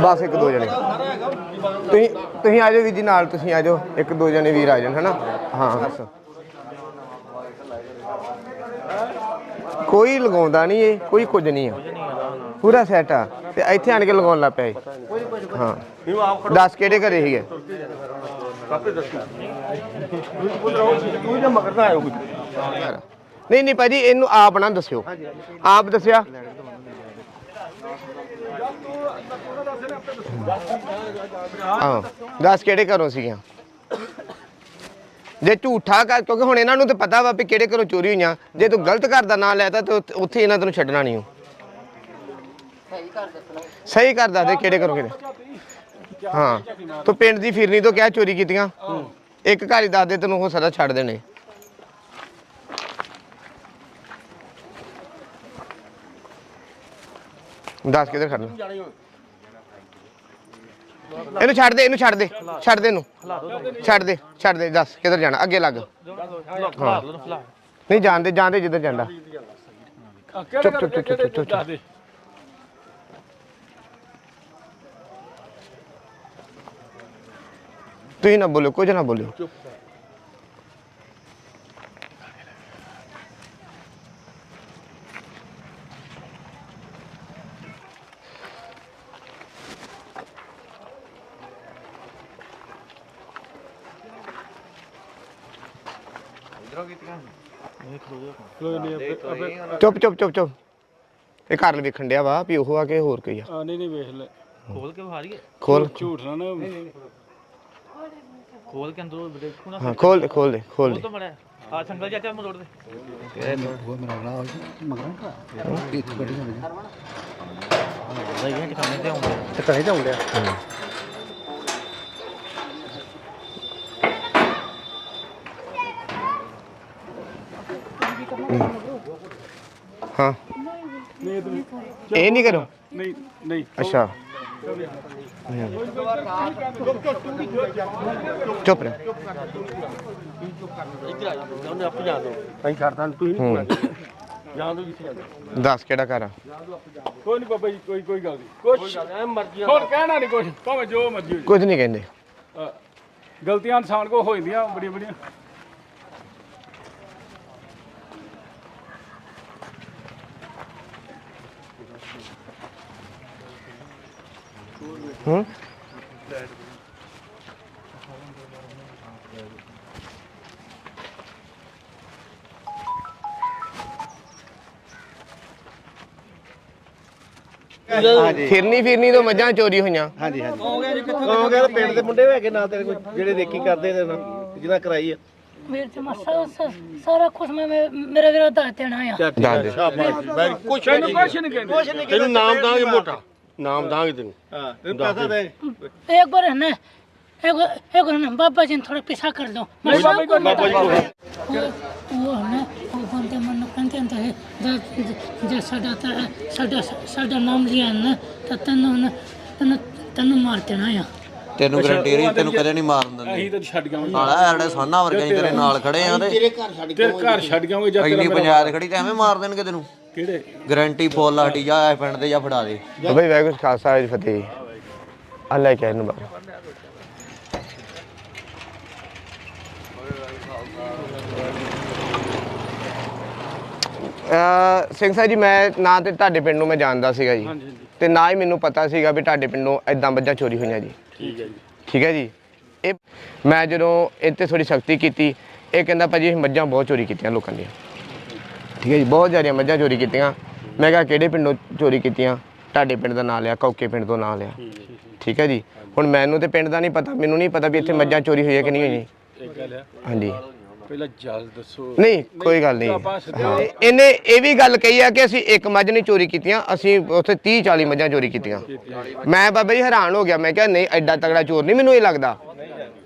ਬਸ ਇੱਕ ਦੋ ਜਣੇ। ਤੁਸੀਂ ਤੁਸੀਂ ਆ ਜਾਓ ਵੀਰ ਜੀ ਨਾਲ, ਤੁਸੀਂ ਆ ਜਾਓ। ਇੱਕ ਦੋ ਜਣੇ ਵੀਰ ਆ ਜਾਣ, ਹਨਾ? ਹਾਂ, ਬਸ। ਕੋਈ ਲਗਾਉਂਦਾ ਨਹੀਂ ਇਹ, ਕੋਈ ਕੁਝ ਨਹੀਂ ਆ। ਪੂਰਾ ਸੈਟ ਆ। ਤੇ ਇੱਥੇ ਆਣ ਕੇ ਲਗਾਉਣ ਲੱਗ ਪਿਆ ਇਹ। ਹਾਂ। ਦੱਸ ਕਿਹੜੇ ਘਰੇ ਸੀਗੇ? ਨਹੀਂ ਨਹੀਂ ਭਾਜੀ, ਇਹਨੂੰ ਆਪ ਨਾ ਦੱਸਿਓ। ਆਪ ਦੱਸਿਆ? ਹਾਂ ਦੱਸ ਕਿਹੜੇ ਘਰੋਂ ਸੀਗੀਆਂ? ਜੇ ਝੂਠਾ ਕਰ, ਕਿਉਂਕਿ ਹੁਣ ਇਹਨਾਂ ਨੂੰ ਤਾਂ ਪਤਾ ਵਾ ਵੀ ਕਿਹੜੇ ਘਰੋਂ ਚੋਰੀ ਹੋਈਆਂ। ਜੇ ਤੂੰ ਗਲਤ ਘਰ ਦਾ ਨਾਂ ਲੈਤਾ, ਤਾਂ ਉੱਥੇ- ਉੱਥੇ ਇਹਨਾਂ ਤੈਨੂੰ ਛੱਡਣਾ ਨਹੀਂ ਸਹੀ ਕਰ ਦੱਸ ਦੇ ਕਿਹੜੇ ਘਰੋਂ ਕਿਹੜੇ। ਹਾਂ, ਤੂੰ ਪਿੰਡ ਦੀ ਫਿਰਨੀ ਤੋਂ ਕਿਆ ਚੋਰੀ ਕੀਤੀਆਂ। ਇੱਕ ਘਰ ਹੀ ਦੱਸ ਦੇ, ਤੈਨੂੰ ਉਹ ਸਦਾ ਛੱਡ ਦੇਣੇ। ਦੱਸ ਕਿੱਧਰ ਖੜਨਾ। ਇਹਨੂੰ ਛੱਡ ਦੇ, ਇਹਨੂੰ ਛੱਡ ਦੇ ਛੱਡ ਦੇ ਇਹਨੂੰ। ਛੱਡ ਦੇ ਛੱਡ ਦੇ, ਦੱਸ, ਕਿੱਧਰ ਜਾਣਾ? ਅੱਗੇ ਲੱਗ। ਨਹੀਂ ਜਾਣਦੇ ਜਾਣਦੇ ਜਿੱਧਰ ਜਾਂਦਾ। ਚੁੱਪ ਚੁੱਪ ਚੁੱਪ ਚੁੱਪ ਚੁੱਪ। ਤੁਸੀਂ ਨਾ ਬੋਲਿਓ, ਕੁਝ ਨਾ ਬੋਲਿਓ। ਚੁੱਪ ਚੁੱਪ ਚੁੱਪ ਚੁੱਪ। ਇਹ ਘਰ ਵੇਖਣ ਡਿਆ ਵਾ ਵੀ ਉਹ ਆ ਕੇ ਹੋਰ ਕੋਈ ਆ। ਆ ਨਹੀਂ ਨਹੀਂ ਵੇਖ ਲੈ। ਖੋਲ ਕੇ ਦਈਏ? ਖੋਲ। ਝੂਠ ਨਾ ਨਾ। ਖੋਲ। ਕੇ ਅੰਦਰੋਂ ਦੇਖੂ ਨਾ। ਹਾਂ ਖੋਲ ਦੇ ਖੋਲ ਦੇ ਖੋਲ ਦੇ। ਤੋਂ ਬੜਾ ਆ ਸੰਗਲ ਚਾਚਾ ਮਰੋੜ ਦੇ। ਉਹ ਮੇਰਾ ਬਣਾ ਉਹ ਟਿਕਾਣੇ ਤੇ ਆਉਂਦੇ ਹਾਂ। ਨਹੀਂ ਇਧਰ ਇਹ ਨਹੀਂ ਕਰੋ? ਨਹੀਂ ਨਹੀਂ। ਅੱਛਾ। ਚੁੱਪ ਰਹਿ। ਉਹਨੇ ਆਪੇ ਜਾ ਦੋ ਅਸੀਂ ਕਰਦਾ ਤੁਸੀਂ ਹੂੰ ਜਾਂ ਦੋ ਜਿੱਥੇ ਦੱਸ ਕਿਹੜਾ ਘਰ ਆ? ਕੋਈ ਨਹੀਂ ਬਾਬਾ ਜੀ ਕੋਈ ਕੋਈ ਗੱਲ ਨਹੀਂ। ਕੁਛ ਮਰਜ਼ੀ ਹੋਰ ਕਹਿਣਾ ਨਹੀਂ ਕੁਛ ਭਾਵੇਂ ਜੋ ਮਰਜ਼ੀ ਹੋ ਕੁਝ ਨਹੀਂ ਕਹਿੰਦੇ। ਗਲਤੀਆਂ ਇਨਸਾਨ ਕੋ ਹੋ ਜਾਂਦੀਆਂ ਬੜੀਆਂ ਬੜੀਆਂ। ਹੂੰ। ਫਿਰਨੀ ਫਿਰਨੀ ਤੋਂ ਮੱਝਾਂ ਚੋਰੀ ਹੋਈਆਂ। ਕਹੋਗੇ ਤਾਂ ਪਿੰਡ ਦੇ ਮੁੰਡੇ ਹੈਗੇ ਨਾਲ ਤੇਰੇ ਕੋਈ ਜਿਹੜੇ ਦੇਖੀ ਕਰਦੇ ਨੇ ਨਾ ਜਿਹਨਾਂ ਕਰਾਈ ਆ। ਵੀਰ ਜੀ ਮੈਂ ਸਾ- ਸਾ- ਸਾਰਾ ਕੁਝ ਮੈਂ ਮੇਰੇ ਵੀਰੋ ਦੱਸ ਦੇਣਾ ਆ। ਦੱਸ ਦੇ। ਕੁਛ ਤੈਨੂੰ ਕੁਛ ਨਹੀਂ ਕਹਿੰਦੇ। ਤੈਨੂੰ ਨਾਮ ਦਾਂਗੇ ਮੋਟਾ। ਨਾਮ ਦਾਂਗੇ ਤੈਨੂੰ ਹਾਂ ਤੈਨੂੰ ਪੈਸਾ ਦੇ एक बार है ना एक बार एक बार है ना बाबा जी ने थोड़ा पीछा कर दो मैं बाबा जी को- बाबा जी को। वो वो है ना वो बंदे मन कहते हैं तो जे साडा ता- साडा साडा नाम लिया है ना तो तन्नू ना तन्नू तन्नू मार देना आ ਤੈਨੂੰ ਗਰੰਟੀ ਰਹੀ ਤੈਨੂੰ ਕਦੇ ਨਹੀਂ ਮਾਰਨ ਦਿੰਦੇ ਅਸੀਂ ਤਾਂ ਛੱਡ ਗਏ ਸਾਲਾ ਸਾਡੇ ਸਾਨਾ ਵਰਗੇ ਹੀ ਤੇਰੇ ਨਾਲ ਖੜੇ ਆ ਤੇ ਤੇਰੇ ਘਰ ਛੱਡ ਗਏ ਜਾਂ ਇੰਨੀ ਪੰਚਾਇਤ ਖੜੀ ਤੇ ਐਵੇਂ ਮਾਰ ਦੇਣਗੇ ਤੈਨੂੰ ਕਿਹੜੇ? ਗਰੰਟੀ ਫੁੱਲ ਹਟੀ ਜਾ ਇਹ ਪਿੰਡ ਦੇ ਜਾਂ ਫੜਾ ਦੇ। ਬਈ ਵਾਹਿਗੁਰੂ ਜੀ ਕਾ ਖਾਲਸਾ ਵਾਹਿਗੁਰੂ ਜੀ ਕੀ ਫਤਿਹ। ਅੱਲਾ ਕਹਿ ਨੂੰ ਬਾਬਾ ਅ ਸਿੰਘ ਸਾਹਿਬ ਜੀ ਮੈਂ ਨਾ ਤੇ ਤੁਹਾਡੇ ਪਿੰਡ ਨੂੰ ਮੈਂ ਜਾਣਦਾ ਸੀਗਾ ਜੀ। ਤੇ ਨਾ ਹੀ ਮੈਨੂੰ ਪਤਾ ਸੀਗਾ ਵੀ ਤੁਹਾਡੇ ਪਿੰਡੋਂ ਐਦਾਂ ਮੱਝਾਂ ਚੋਰੀ ਹੋਈਆਂ ਜੀ। ਠੀਕ ਹੈ ਜੀ। ਠੀਕ ਹੈ ਜੀ? ਇਹ ਮੈਂ ਜਦੋਂ ਇਹ ਤੇ ਥੋੜੀ ਸਖਤੀ ਕੀਤੀ ਇਹ ਕਹਿੰਦਾ ਭਾਜੀ ਅਸੀਂ ਮੱਝਾਂ ਬਹੁਤ ਚੋਰੀ ਕੀਤੀਆਂ ਲੋਕਾਂ ਦੀਆਂ। ਠੀਕ ਹੈ ਜੀ ਬਹੁਤ ਜ਼ਿਆਦੀਆਂ ਮੱਝਾਂ ਚੋਰੀ ਕੀਤੀਆਂ। ਮੈਂ ਕਿਹਾ ਕਿਹੜੇ ਪਿੰਡੋਂ ਚੋਰੀ ਕੀਤੀਆਂ? ਤੁਹਾਡੇ ਪਿੰਡ ਦਾ ਨਾਂ ਲਿਆ ਕੌਕੇ ਪਿੰਡ ਤੋਂ ਨਾਂ ਲਿਆ। ਠੀਕ ਹੈ ਜੀ। ਹੁਣ ਮੈਨੂੰ ਤੇ ਪਿੰਡ ਦਾ ਨਹੀਂ ਪਤਾ ਮੈਨੂੰ ਨਹੀਂ ਪਤਾ ਵੀ ਇੱਥੇ ਮੱਝਾਂ ਚੋਰੀ ਹੋਈਆਂ ਕਿ ਨਹੀਂ ਹੋਈਆਂ ਹਾਂਜੀ। ਪਹਿਲਾਂ ਜਲ ਦੱਸੋ। ਨਹੀਂ ਕੋਈ ਗੱਲ ਨਹੀਂ। ਇਹਨੇ ਇਹ ਵੀ ਗੱਲ ਕਹੀ ਆ ਕਿ ਅਸੀਂ ਇੱਕ ਮੱਝ ਨਹੀਂ ਚੋਰੀ ਕੀਤੀਆਂ ਅਸੀਂ ਉੱਥੇ 30 40 ਮੱਝਾਂ ਚੋਰੀ ਕੀਤੀਆਂ। ਮੈਂ ਬਾਬਾ ਜੀ ਹੈਰਾਨ ਹੋ ਗਿਆ ਮੈਂ ਕਿਹਾ ਨਹੀਂ ਐਡਾ ਤਗੜਾ ਚੋਰ ਨਹੀਂ ਮੈਨੂੰ ਇਹ ਲੱਗਦਾ।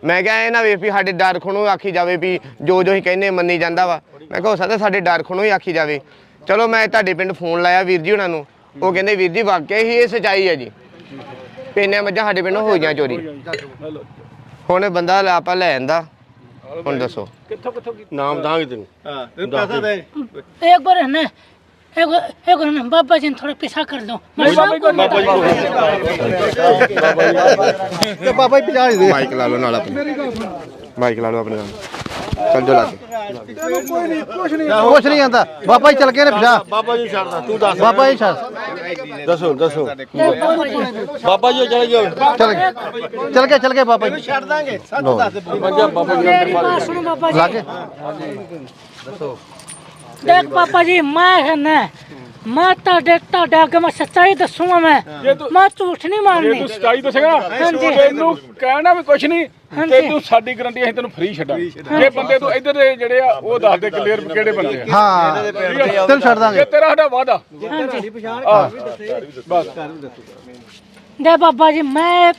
ਮੈਂ ਕਿਹਾ ਇਹ ਨਾ ਵੇ ਵੀ ਸਾਡੇ ਡਰ ਖਣੋ ਆਖੀ ਜਾਵੇ ਵੀ ਜੋ ਜੋ ਹੀ ਕਹਿੰਦੇ ਮੰਨੀ ਜਾਂਦਾ ਵਾ। ਮੈਂ ਕਿਹਾ ਹੋ ਸਕਦਾ ਸਾਡੇ ਡਰ ਖਣੋ ਹੀ ਆਖੀ ਜਾਵੇ ਚਲੋ ਮੈਂ ਤੁਹਾਡੇ ਪਿੰਡ ਫੋਨ ਲਾਇਆ ਵੀਰ ਜੀ ਉਹਨਾਂ ਨੂੰ ਉਹ ਕਹਿੰਦੇ ਵੀਰ ਜੀ ਵਾਕਿਆ ਹੀ ਇਹ ਸਚਾਈ ਹੈ ਜੀ ਪਿੰਨੇ ਮੱਝਾਂ ਸਾਡੇ ਪਿੰਡੋਂ ਹੋਈਆਂ ਚੋਰੀ ਹਲੋ ਹੁਣ ਇਹ ਬੰਦਾ ਆਪਾਂ ਲੈ ਜਾਂਦਾ ਹੁਣ ਦੱਸੋ ਕਿੱਥੋਂ ਕਿੱਥੋਂ ਕੀ ਨਾਮ ਦਾਂਗੇ ਤੈਨੂੰ ਹਾਂ ਤੈਨੂੰ ਪੈਸਾ ਦੇ एक बार है ना एगो एगो ना बाबा जी ने थोड़ा पीछा कर दो मैं ਬਾਬਾ ਜੀ ਕੋਈ ਬਾਬਾ ਜੀ ਤੇ ਬਾਬਾ ਜੀ 50 ਦੇ ਮਾਈਕ ਲਾ ਚੱਲ ਜਾ ਲਾਗੇ ਤੈਨੂੰ ਕੋਈ ਨਹੀਂ ਕੁਛ ਨਹੀਂ ਕੁਛ ਨਹੀਂ ਆਂਦਾ। ਬਾਬਾ ਜੀ ਚਲ ਗਏ ਨੇ ਪਿਛਾ। ਬਾਬਾ ਜੀ ਛੱਡਦਾ ਤੂੰ ਦੱਸ। ਬਾਬਾ ਜੀ ਛੱਡ। ਦੱਸੋ ਦੱਸੋ। ਬਾਬਾ ਜੀ ਚਲੇ ਗਏ ਚਲ ਕੇ ਚਲ ਗਏ ਚਲ ਗਏ ਬਾਬਾ ਜੀ। ਛੱਡ ਦਾਂਗੇ। ਸਾਨੂੰ ਦੱਸ ਬਾਬਾ ਜੀ। ਮੇਰੀ ਬਾਤ ਸੁਣੋ ਬਾਬਾ ਜੀ। ਦੱਸੋ। ਦੇਖ ਪਾਪਾ ਜੀ ਮੈਂ ਕਹਿੰਦਾ मैं ਤੁਹਾਡੇ ਤੁਹਾਡੇ ਅੱਗੇ ਮੈਂ ਸੱਚਾਈ ਦੱਸੂਗਾ ਮੈਂ ਮੈਂ ਝੂਠ ਨਹੀਂ ਜੇ ਮਾਰਨੀ ਤੂੰ ਸਚਾਈ ਦੱਸੇਗਾ ਹਾਂਜੀ। ਤੈਨੂੰ ਕਹਿਣਾ ਵੀ ਕੁਛ ਨਹੀਂ ਹਾਂਜੀ। ਤੈਨੂੰ ਸਾਡੀ ਗਰੰਟੀ ਅਸੀਂ ਤੈਨੂੰ ਫ੍ਰੀ ਛੱਡਾਂਗੇ ਜੇ ਬੰਦੇ ਤੂੰ ਇੱਧਰ ਦੇ ਜਿਹੜੇ ਆ ਉਹ ਦੱਸ ਦੇ ਕਲੀਅਰ ਕਿਹੜੇ ਬੰਦੇ ਆ ਹਾਂ ਤੈਨੂੰ ਛੱਡ ਜੇ ਦਾਂਗੇ ਤੇਰਾ ਸਾਡਾ ਵਾਦਾ ਹਾਂਜੀ ਬਸ ਦੇ ਬਾਬਾ ਜੀ ਮੈਂ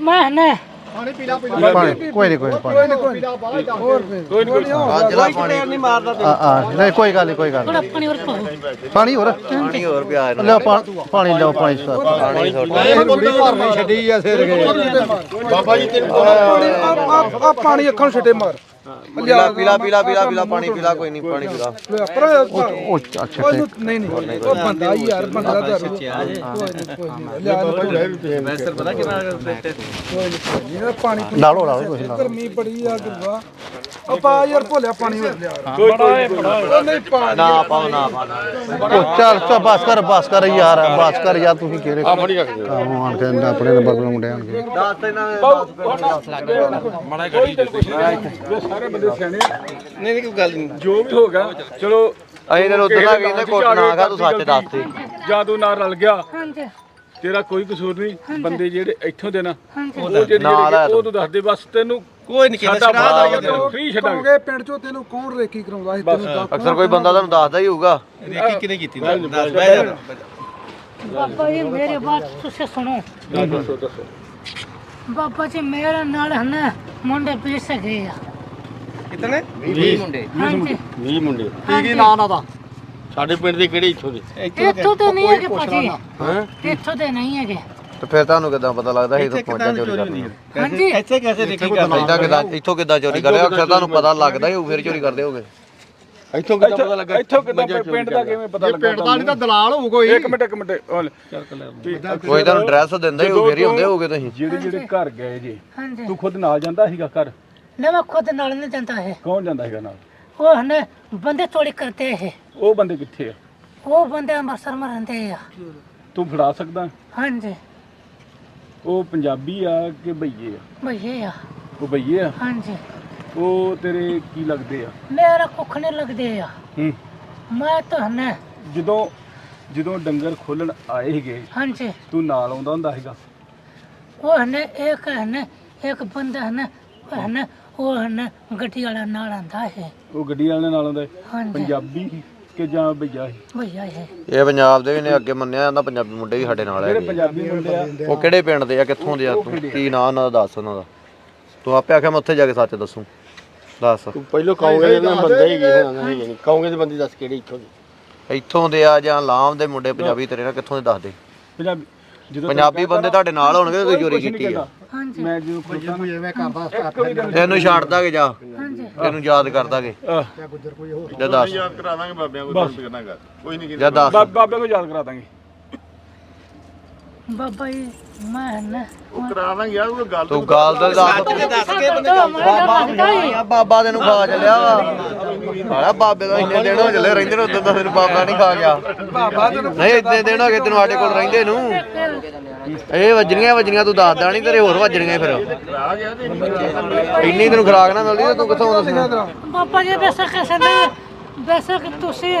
ਮੈਂ ਨਾ ਪਾਣੀ ਕੋਈ ਨਹੀਂ ਕੋਈ ਨੀ, ਪਾਣੀ। ਕੋਈ ਨਹੀਂ ਕੋਈ ਆ ਜਿਹੜਾ ਪਾਣੀ ਨਹੀਂ ਮਾਰਦਾ ਆ ਆ ਨਹੀਂ ਕੋਈ ਗੱਲ ਨਹੀਂ ਕੋਈ ਗੱਲ ਥੋੜਾ ਪਾਣੀ ਹੋਰ। ਪਾਣੀ ਹੋਰ। ਪਾਣੀ ਹੋਰ ਪਿਆ ਪਾ- ਪਾਣੀ ਲਿਓ ਪਾਣੀ ਸਵਾਦ। ਪਾਣੀ ਸੁੱਟ ਛੱਡੀ ਆ ਸਿਰ ਬਾਬਾ ਜੀ ਤੈਨੂੰ ਆ ਪਾਣੀ ਅੱਖਾਂ ਨੂੰ ਛੱਡੇ ਮਾਰ। ਪੀਲਾ ਪੀਲਾ ਪੀਲਾ ਪੀਲਾ ਪੀਲਾ ਪਾਣੀ ਪੀਲਾ ਕੋਈ ਨਹੀਂ ਪਾਣੀ ਪੀਲਾ। ਪਰ ਉਹ ਅੱਛਾ ਉਹ ਨਹੀਂ ਨਹੀਂ ਉਹ ਬੰਦਾ ਹੀ ਯਾਰ ਬੰਦਾ ਦਾ ਰੂ ਲਿਆ ਵੈਸਰ ਪਤਾ ਕਿੰਨਾ ਇਹ ਪਾਣੀ ਪੀ- ਲਾ ਲਓ ਲਾ ਲਓ ਤੁਸੀਂ ਲਾ ਲਓ। ਗਰਮੀ ਬੜੀ ਆ ਡੁੱਬਾ ਉਹ ਪਾ ਯਾਰ ਭੋਲਿਆ ਪਾਣੀ ਹੋਰ ਲਿਆ। ਬੜਾ ਹੈ ਬੜਾ ਉਹ ਨਹੀਂ ਪਾ ਨਾ ਪਾਓ ਨਾ ਪਾਓ। ਉਹ ਚੱਲ ਚੱਲ ਬਸ ਕਰ ਬਸ ਕਰ ਯਾਰ ਬਸ ਕਰ ਯਾਰ ਤੁਸੀਂ ਕਿਹੜੇ ਆ ਰੱਖ ਆਣ ਕੇ ਆਪਣੇ ਨੰਬਰ ਕੋਲ ਮੁੰਡੇ ਆਣ ਕੇ ਦੱਸ ਨੇ ਤੈਨੂੰ ਕੁਛ ਨਹੀਂ ਜੇ ਸਾਰੇ ਬੰਦੇ ਸਿਆਣੇ। ਨਹੀਂ ਨਹੀਂ ਕੋਈ ਗੱਲ ਨਹੀਂ। ਜੋ ਵੀ ਹੋ ਗਿਆ ਚਲੋ ਅਸੀਂ ਤੈਨੂੰ ਉਦੋਂ ਦਾ ਕਹਿੰਦੇ ਕੁੱਟ ਨਾ ਖਾ ਤੂੰ ਸੱਚ ਦੱਸ ਦੇ। ਜਾਦੂ ਨਾਲ ਰਲ ਗਿਆ। ਹਾਂਜੀ। ਤੇਰਾ ਕੋਈ ਕਸੂਰ ਨਹੀਂ ਬੰਦੇ ਜਿਹੜੇ ਇੱਥੋਂ ਦੇ ਨਾ ਉਹ ਜਿਹੜੇ ਉਹ ਤੂੰ। ਦੱਸ ਦੇ ਬਸ ਤੈਨੂੰ ਕੋਈ ਨਹੀਂ ਸਾਡਾ ਬੜਾ ਤੈਨੂੰ। ਫ੍ਰੀ ਛੱਡਾਂਗੇ। ਪਿੰਡ ਚੋਂ ਤੈਨੂੰ ਕੌਣ ਰੇਕੀ ਕਰਾਉਂਦਾ ਸੀ? ਤੈਨੂੰ ਅਕਸਰ ਕੋਈ ਬੰਦਾ ਤੁਹਾਨੂੰ ਦੱਸਦਾ ਹੀ ਹੋਊਗਾ। ਰੇਕੀ ਕਿਨੇ ਕੀਤੀ? ਦੱਸ ਬਾਬਾ ਜੀ ਮੇਰੀ ਬਾਤ ਤੁਸੀਂ ਸੁਣੋ। ਦੱਸੋ ਦੱਸੋ। ਬਾਬਾ ਜੀ ਮੇਰੇ ਨਾਲ ਹੈ ਨਾ ਮੁੰਡੇ ਪੀ ਸਕੇ ਆ। ਕਿਤਨੇ? ਹਾਂਜੀ। 20 ਮੁੰਡੇ। ਹਾਂਜੀ। ਸਾਡੇ ਪਿੰਡ ਦੇ ਕਿਹੜੇ ਇੱਥੋਂ ਦੇ? ਇੱਥੋਂ ਤੇ ਨਹੀਂ ਹੈਗੇ ਭਾਜੀ। ਇੱਥੋਂ ਤੇ ਨਹੀਂ ਹੈਗੇ। ਤੇ ਫਿਰ ਤੁਹਾਨੂੰ ਕਿਦਾਂ ਪਤਾ ਲੱਗਦਾ ਸੀ ਤੂੰ ਪਹੁੰਚਾ ਚੋਰੀ ਕਰਨੀ ਹਾਂਜੀ। ਇੱਥੇ ਕਿਵੇਂ ਰੇਕੀ ਕਰਦੇ ਇਦਾਂ ਕਿਦਾਂ ਇੱਥੋਂ ਕਿਦਾਂ ਚੋਰੀ ਕਰਿਆ ਅਕਸਰ ਤੁਹਾਨੂੰ ਪਤਾ ਲੱਗਦਾ ਹੀ ਹੋਊ ਫਿਰ ਚੋਰੀ ਕਰਦੇ ਹੋਗੇ। ਇੱਥੋਂ ਕਿੱਦਾਂ ਪਤਾ ਲੱਗਾ ਇੱਥੋਂ ਕਿਦਾਂ ਪਿੰਡ ਦਾ ਕਿਵੇਂ ਪਤਾ ਲੱਗਾ ਪਿੰਡ ਦਾ ਨਹੀਂ ਤਾਂ ਦਲਾਲ ਹੋਊ ਕੋਈ। ਇੱਕ ਮਿੰਟ ਇੱਕ ਮਿੰਟ ਉਹ। ਕੋਈ ਤੁਹਾਨੂੰ ਐਡਰੈਸ ਦਿੰਦਾ ਹੀ ਹੋਊ ਫਿਰ ਹੀ ਹੁੰਦੇ ਹੋਗੇ ਤੁਸੀਂ। ਜਿਹੜੇ ਜਿਹੜੇ ਘਰ ਗਏ ਜੀ ਤੂੰ ਖੁਦ ਨਾਲ ਜਾਂਦਾ ਸੀਗਾ ਘਰ? ਨਾ ਖੁਦ ਨਾਲ ਨਹੀਂ ਜਾਂਦਾ ਹੈ ਕੌਣ ਜਾਂਦਾ ਹੈਗਾ ਨਾਲ? ਉਹ ਹਨੇ ਬੰਦੇ ਥੋੜੀ ਕਰਤੇ ਹੈ ਉਹ ਬੰਦੇ ਕਿੱਥੇ ਆ? ਉਹ ਬੰਦੇ ਅੰਮ੍ਰਿਤਸਰ ਮੇ ਰਹਿੰਦੇ ਆ। ਤੂੰ ਫੜਾ ਸਕਦਾ? ਹਾਂਜੀ। ਉਹ ਪੰਜਾਬੀ ਆ ਕਿ ਭਈਏ ਆ? ਭਈਏ ਆ। ਉਹ ਭਈਏ ਆ? ਹਾਂਜੀ। ਉਹ ਤੇਰੇ ਕੀ ਲੱਗਦੇ ਆ? ਮੇਰਾ ਕੁੱਖ ਨਹੀਂ ਲੱਗਦੇ ਆ। ਹੂੰ। ਮੈਂ ਤਾਂ ਹਨੇ ਜਦੋਂ ਜਦੋਂ ਡੰਗਰ ਖੋਲਣ ਆਏ ਸੀਗੇ ਹਾਂਜੀ। ਤੂੰ ਨਾਲ ਆਉਂਦਾ ਹੁੰਦਾ ਹੈਗਾ ਉਹ ਹਨੇ ਇੱਕ ਹਨੇ ਇੱਕ ਬੰਦਾ ਹਨੇ ਹਨੇ ਉਹ ਹੈ ਨਾ ਉਹ ਹੈ ਨਾ ਗੱਡੀ ਵਾਲਾ ਨਾਲ ਆਂਦਾ ਹੈ ਉਹ ਗੱਡੀ ਵਾਲੇ ਨਾਲ ਆਉਂਦਾ। ਹਾਂਜੀ। ਪੰਜਾਬੀ ਸੀ ਕਿ ਜਾਂ ਬਈਆ ਸੀ ਭਈਆ ਹੈ ਇਹ ਪੰਜਾਬ ਦੇ ਵੀ ਨੇ ਅੱਗੇ ਮੰਨਿਆ ਜਾਂਦਾ ਪੰਜਾਬੀ ਮੁੰਡੇ ਵੀ ਸਾਡੇ ਨਾਲ ਜਿਹੜੇ ਹੈਗੇ ਪੰਜਾਬੀ ਮੁੰਡੇ ਆ ਉਹ ਕਿਹੜੇ ਪਿੰਡ ਦੇ ਆ ਕਿੱਥੋਂ ਦੇ ਆ ਤੂੰ? ਕੀ ਨਾਂ ਉਹਨਾਂ ਦਾ ਦੱਸ ਉਹਨਾਂ ਦਾ। ਤੂੰ ਆਪੇ ਆਖਿਆ ਮੈਂ ਉੱਥੇ ਜਾ ਕੇ ਸੱਚ ਦੱਸੂ। ਦੱਸ। ਪਹਿਲੋਂ ਕਹੋਗੇ ਦੇ ਬੰਦੇ ਹੀ ਗਏ ਹੋਣਾ ਨਹੀਂ ਕਹੋਗੇ ਦੇ ਬੰਦੇ ਦੱਸ ਕਿਹੜੇ ਇੱਥੋਂ ਦੇ? ਇੱਥੋਂ ਦੇ ਆ ਜਾਂ ਲਾਮ ਦੇ ਮੁੰਡੇ ਪੰਜਾਬੀ ਤੇਰੇ ਨਾਲ ਕਿੱਥੋਂ ਦੇ ਦੱਸ ਦੇ ਪੰਜਾਬੀ ਜਦੋਂ ਪੰਜਾਬੀ ਬੰਦੇ ਤੁਹਾਡੇ ਨਾਲ ਹੋਣਗੇ ਤੁਸੀਂ ਚੋਰੀ ਕੀਤੀ ਆ। ਹਾਂਜੀ। ਮੈਂ ਜਦੋਂ ਖੋਲਦਾ ਜਿਵੇਂ ਕਰਦਾ ਤੈਨੂੰ ਛੱਡ ਦਾਂਗੇ ਜਾ? ਹਾਂਜੀ। ਤੈਨੂੰ ਯਾਦ ਕਰ ਦਾਂਗੇ ਜਾ ਦੱਸ। ਕਰਾਵਾਂਗੇ ਬਾਬਿਆਂ ਕੋਲ ਦੱਸ ਕਰਨਾ ਕਰ। ਕੋਈ ਨਹੀਂ ਜਾ ਦੱਸ। ਬਾਬੇ ਨੂੰ ਯਾਦ ਕਰਾ ਦਾਂਗੇ। ਬਾਬਾ ਜੀ ਮੈਂ ਨਾ ਕਰਾਵਾਂਗੇ ਯਾਰ ਕੋਈ ਗੱਲ ਤੂੰ ਗਾਲ ਦਾ ਦੱਸ। ਆ ਬਾਬਾ ਤੈਨੂੰ ਖਾ ਚੱਲਿਆ ਵਾ। ਆਲਾ ਬਾਬੇ ਦਾ ਇੰਨੇ ਦਿਨ ਹੋ ਚੱਲੇ ਰਹਿੰਦੇ ਨੇ ਉਦੋਂ ਦਾ ਤੈਨੂੰ ਬਾਬਾ ਨਹੀਂ ਖਾ ਗਿਆ। ਨਹੀਂ ਇੰਨੇ ਦਿਨ ਹੋ ਗਏ ਤੈਨੂੰ ਸਾਡੇ ਕੋਲ ਰਹਿੰਦੇ ਨੂੰ। ਇਹ ਵੱਜਣੀਆਂ ਵੱਜਣੀਆਂ ਤੂੰ ਦੱਸਦਾ ਨਹੀਂ ਤੇਰੇ ਹੋਰ ਵੱਜਣੀਆਂ ਫਿਰ। ਇੰਨੀ ਤੈਨੂੰ ਖਰਾਕ ਨਾ ਮਿਲਦੀ ਤੇ ਕਿੱਥੋਂ ਦੱਸਣਾ ਬਾਬਾ ਜੀ ਬੇਸ਼ੱਕ ਕਿਸੇ ਨੇ ਬੇਸ਼ੱਕ ਤੁਸੀਂ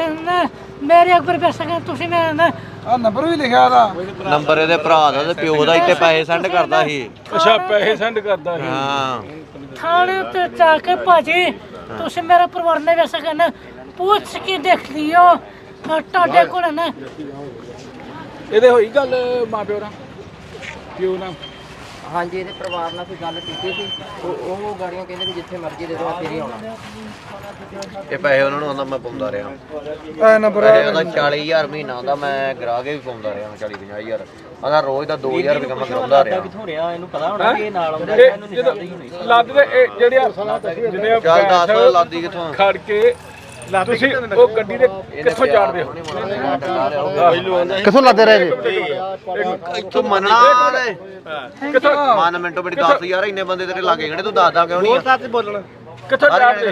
ਮੇਰੇ ਅਕਬਰ ਬੇਸ਼ੱਕ ਤੁਸੀਂ ਮੇਰੇ ਨਾ ਆ ਨੰਬਰ ਵੀ ਲਿਖਿਆ ਦਾ ਨੰਬਰ ਇਹਦੇ ਭਰਾ ਦਾ ਤੇ ਪਿਓ ਦਾ ਇੱਥੇ ਪੈਸੇ ਸੈਂਡ ਕਰਦਾ ਸੀ। ਅੱਛਾ ਪੈਸੇ ਸੈਂਡ ਕਰਦਾ ਸੀ। ਹਾਂ। ਥਾਣੇ ਤੇ ਜਾ ਕੇ ਭਾਜੀ ਤੁਸੀਂ ਮੇਰੇ ਪਰਿਵਾਰ ਨੇ ਬੇਸ਼ੱਕ ਨਾ ਪੁੱਛ ਕੇ ਦੇਖ ਲਿਓ। ਤੁਹਾਡੇ ਕੋਲ ਨਾ ਇਹਦੇ ਹੋਈ ਗੱਲ ਮਾਂ ਪਿਓ ਨਾਲ? ਪਿਓ ਨਾਲ? ਹਾਂਜੀ ਇਹਦੇ ਪਰਿਵਾਰ ਨਾਲ ਕੋਈ ਗੱਲ ਕੀਤੀ ਸੀ? ਉਹ ਉਹ ਗਾੜੀਆਂ ਕਹਿੰਦੇ ਵੀ ਜਿੱਥੇ ਮਰਜ਼ੀ ਦੇ ਦਿਓ ਅਸੀਂ ਨਹੀਂ ਆਉਣਾ। ਇਹ ਪੈਸੇ ਉਹਨਾਂ ਨੂੰ ਆਂਦਾ ਮੈਂ ਪਾਉਂਦਾ ਰਿਹਾ। ਇਹ ਨੰਬਰ ਪੈਸੇ ਉਹਦਾ 40000 ਮਹੀਨਾ ਆਉਂਦਾ ਮੈਂ ਗਰਾ ਕੇ ਵੀ ਪਾਉਂਦਾ ਰਿਹਾ 40 50000 ਆਂਦਾ ਰੋਜ਼ ਦਾ 2000 ਰੁਪਏ ਮੈਂ ਕਰਾਉਂਦਾ ਰਿਹਾ। ਕਿੱਥੋਂ ਰਿਹਾ ਇਹਨੂੰ ਪਤਾ ਹੋਣਾ ਕਿ ਇਹ ਨਾਲ ਆਉਂਦਾ ਇਹ ਇਹਨੂੰ ਨਿਸ਼ਾਨੀ ਹੀ ਨਹੀਂ ਲੱਦ ਦੇ ਇਹ ਜਿਹੜੇ ਆ ਆ ਚੱਲ ਦੱਸ ਪੈਸੇ ਲਾਦੀ ਕਿੱਥੋਂ? ਖੜ ਕੇ ਤੁਸੀਂ ਉਹ ਗੱਡੀ ਦੇ ਕਿੱਥੋਂ ਜਾਣਦੇ ਹੋ? ਕਿੱਥੋਂ ਲੱਦੇ ਰਹੇ? ਜੀ ਇੱਥੋਂ ਮੰਨਣਾ ਨੇ ਕਿੱਥੋਂ? ਮਨ ਮਿੰਟੋ ਦੱਸ ਯਾਰ ਇੰਨੇ ਬੰਦੇ ਤੇਰੇ ਲਾਗੇ ਖੜੇ ਤੂੰ ਦੱਸਦਾ ਕਿਉਂ ਨਹੀਂ ਸੱਚ ਬੋਲਣਾ। ਕਿੱਥੋਂ ਜਾਣਦੇ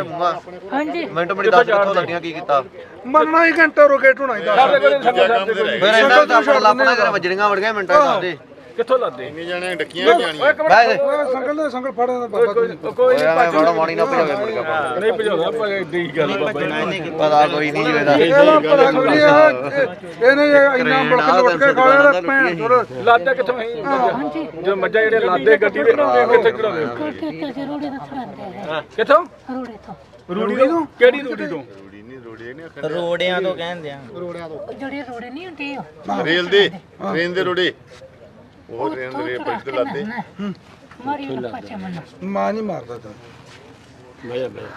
ਹਾਂਜੀ। ਮਿੰਟੋ ਮਿੰਟ ਦੱਸ ਕਿੱਥੋਂ ਲੱਗੀਆਂ ਕੀ ਕੀਤਾ? ਮੰਨਣਾ ਹੀ ਘੰਟਾ ਸਾਡੇ ਸਾਡੇ ਕੋਲ ਫਿਰ ਇਹਨਾਂ ਦਾ ਆਪਣਾ ਲੱਪਣਾ ਕਰ ਵੱਜਣੀਆਂ ਵੜ ਗਿਆ ਮਿੰਟਾਂ ਦੱਸਦੇ ਕਿੱਥੋਂ ਲੱਦੇ? ਇੰਨੇ ਜਾਣੇ ਡੱਕੀਆਂ ਬਹਿ ਦੇ ਸੰਗਲ ਦੇ ਸੰਗਲ ਫੜਨ ਦਾ ਬਾਬਾ ਕੋਈ ਕੋਈ ਨਹੀਂ ਮਾੜਾ ਮਾੜੀ ਨਾ ਭਜਾਵੇ ਮੁੜ ਗਿਆ ਨਹੀਂ ਭਜਾਉਂਦਾ ਪਰ ਏਡੀ ਗੱਲ ਬਾਬਾ ਜੀ। ਪਤਾ ਕੋਈ ਨਹੀਂ ਜਿਵੇਂ ਦਾ ਇਹਦਾ ਪਤਾ ਕੋਈ ਨਹੀਂ ਇਹ- ਇਹਨੇ ਇਹ ਇੰਨਾ ਮੁਲਕ ਲੁੱਟ ਕੇ ਖਾ ਲਿਆ ਤਾਂ ਭੈਣ ਚੋਦ। ਲਾਦਾ ਕਿੱਥੋਂ ਹੈ ਜੋ ਮੱਝਾਂ ਜਿਹੜੇ ਲਾਦੇ ਗੱਡੀ ਦੇ ਕਿੱਥੇ ਚੜਾਉਂਦੇ ਤੇ ਰੋੜੇ ਦਾ ਖੜਾਉਂਦੇ ਹੈ। ਕਿੱਥੋਂ? ਰੋੜੇ ਤੋਂ। ਰੂੜੀ ਤੋਂ? ਕਿਹੜੀ ਰੂੜੀ ਤੋਂ? ਰੋੜਿਆਂ ਤੋਂ ਕਹਿੰਦੇ ਆ। ਜਿਹੜੇ ਰੋੜੇ ਨਹੀਂ ਹੁੰਦੇ ਰੇਲ ਦੇ ਟ੍ਰੇਨ ਦੇ ਰੋੜੇ। ਉਹ ਟ੍ਰੇਨ ਦੇ ਰੇਲ ਪੱਜ ਤੇ ਲਾਦੇ। ਮਾਰੀ ਉਹ ਪੱਛੇ ਮਨ ਮਾਂ ਨਹੀਂ ਮਾਰਦਾ ਤਾਂ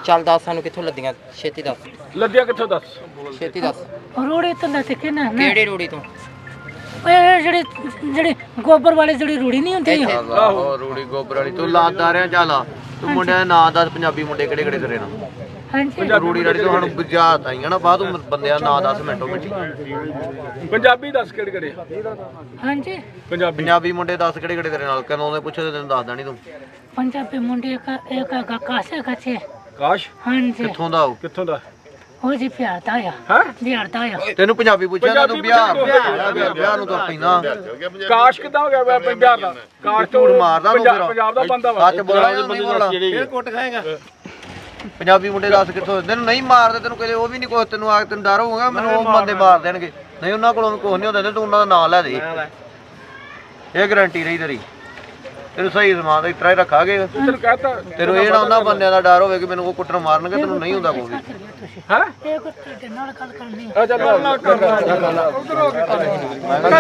ਚੱਲ ਦੱਸ ਸਾਨੂੰ ਕਿੱਥੋਂ ਲੱਦੀਆਂ? ਛੇਤੀ ਦੱਸ। ਲੱਦਿਆ ਕਿੱਥੋਂ ਦੱਸ? ਛੇਤੀ ਦੱਸ। ਰੋੜੇ ਤੋਂ ਲੱਤ ਕੇ ਨਾ ਨਾ। ਕਿਹੜੀ ਰੋੜੀ ਤੋਂ? ਓਏ ਜਿਹੜੇ ਜਿਹੜੇ ਗੋਬਰ ਵਾਲੇ ਜਿਹੜੀ ਰੋੜੀ ਨਹੀਂ ਹੁੰਦੀ? ਆਹੋ। ਰੂੜੀ ਗੋਬਰ ਵਾਲੀ। ਤੂੰ ਲਾਦਾ ਰਿਆ ਚੱਲ ਤੂੰ ਮੁੰਡਿਆਂ ਦੇ ਨਾਂ ਦੱਸ ਪੰਜਾਬੀ ਮੁੰਡੇ ਕਿਹੜੇ ਕਿਹੜੇ ਤੇਰੇ ਨਾਲ ਹਾਂਜੀ। ਰੂੜੀ ਰਾੜੀ ਤੋਂ ਸਾਨੂੰ ਬੁਝਾਤ ਆਈਆਂ ਨਾ ਬਾਅਦ ਤੂੰ ਬੰਦਿਆਂ ਨਾਂ ਦੱਸ ਮਿੰਟੋ ਮਿੰਟੀ ਪੰਜਾਬੀ ਦੱਸ ਕਿਹੜੇ ਕਿਹੜੇ ਹਾਂਜੀ। ਪੰਜਾਬੀ। ਪੰਜਾਬੀ ਮੁੰਡੇ ਦੱਸ ਕਿਹੜੇ ਕਿਹੜੇ ਤੇਰੇ ਨਾਲ ਕਦੋਂ ਦੇ ਪੁੱਛੇ ਤੇ ਤੈਨੂੰ ਦੱਸਦਾ ਨਹੀਂ ਤੂੰ। ਪੰਜਾਬੀ ਮੁੰਡੇ ਇੱਕ ਇੱਕ ਹੈਗਾ ਕਾਸੇ ਕੱਚੇ ਕਾਸ਼ ਹਾਂਜੀ। ਕਿੱਥੋਂ ਦਾ ਉਹ? ਕਿੱਥੋਂ ਦਾ? ਉਹ ਜੀ ਪਿਆਰ ਦਾ ਆ। ਹੈ? ਪਿਆਰ ਦਾ ਆ। ਤੈਨੂੰ ਪੰਜਾਬੀ ਪੁੱਛਿਆ ਨਾ ਤੂੰ ਪੰਜਾਬੀ ਬਿਹਾਰ ਪੁੱਛਿਆ ਬਿਹਾਰ ਬਿਹਾਰ ਨੂੰ ਤਾਂ ਪੈਂਦਾ। ਕਾਸ਼ ਕਿੱਦਾਂ ਹੋ ਗਿਆ ਵਾ ਪੰਜਾਬ ਦਾ? ਕਾਸ਼ ਤੋਂ ਝੂਠ ਮਾਰਦਾ ਤੂੰ ਪੰਜਾਬ- ਫਿਰ। ਪੰਜਾਬ ਦਾ ਬੰਦਾ ਵਾ। ਸੱਚ ਬੋਲਣਾ ਨਹੀਂ ਬੋਲਣਾ ਫੇਰ ਕੁੱਟ ਖਾਏਗਾ? ਪੰਜਾਬੀ ਮੁੰਡੇ ਦੱਸ ਕਿੱਥੋਂ ਤੈਨੂੰ ਨਹੀਂ ਮਾਰਦੇ ਤੈਨੂੰ ਕਦੇ ਉਹ ਵੀ ਨਹੀਂ ਕੋਈ ਤੈਨੂੰ ਆ ਤੈਨੂੰ ਡਰ ਹੋਊਗਾ ਮੈਨੂੰ ਉਹ ਬੰਦੇ ਮਾਰ ਦੇਣਗੇ। ਨਹੀਂ ਉਹਨਾਂ ਕੋਲੋਂ ਕੁਝ ਨਹੀਂ ਹੁੰਦਾ ਤੂੰ ਉਹਨਾਂ ਦਾ ਨਾਂ ਲੈ ਦੇ। ਇਹ ਗਾਰੰਟੀ ਰਹੀ ਤੇਰੀ। ਤੈਨੂੰ ਸਹੀ ਸਮਾਨ ਦਾ ਇਤਰਾ ਹੀ ਰੱਖਾਂਗੇ। ਤੈਨੂੰ ਕਹਤਾ। ਤੈਨੂੰ ਇਹ ਨਾ ਉਹਨਾਂ ਬੰਦਿਆਂ ਦਾ ਡਰ ਹੋਵੇ ਕਿ ਮੈਨੂੰ ਉਹ ਕੁੱਟਣ ਮਾਰਨਗੇ ਤੈਨੂੰ ਨਹੀਂ ਹੁੰਦਾ ਕੋਈ ਹੈ? ਇਹ ਨਾਲ ਗੱਲ ਕਰਨੀ। ਆ ਚੱਲ ਕਰ ਲੈ ਕਰ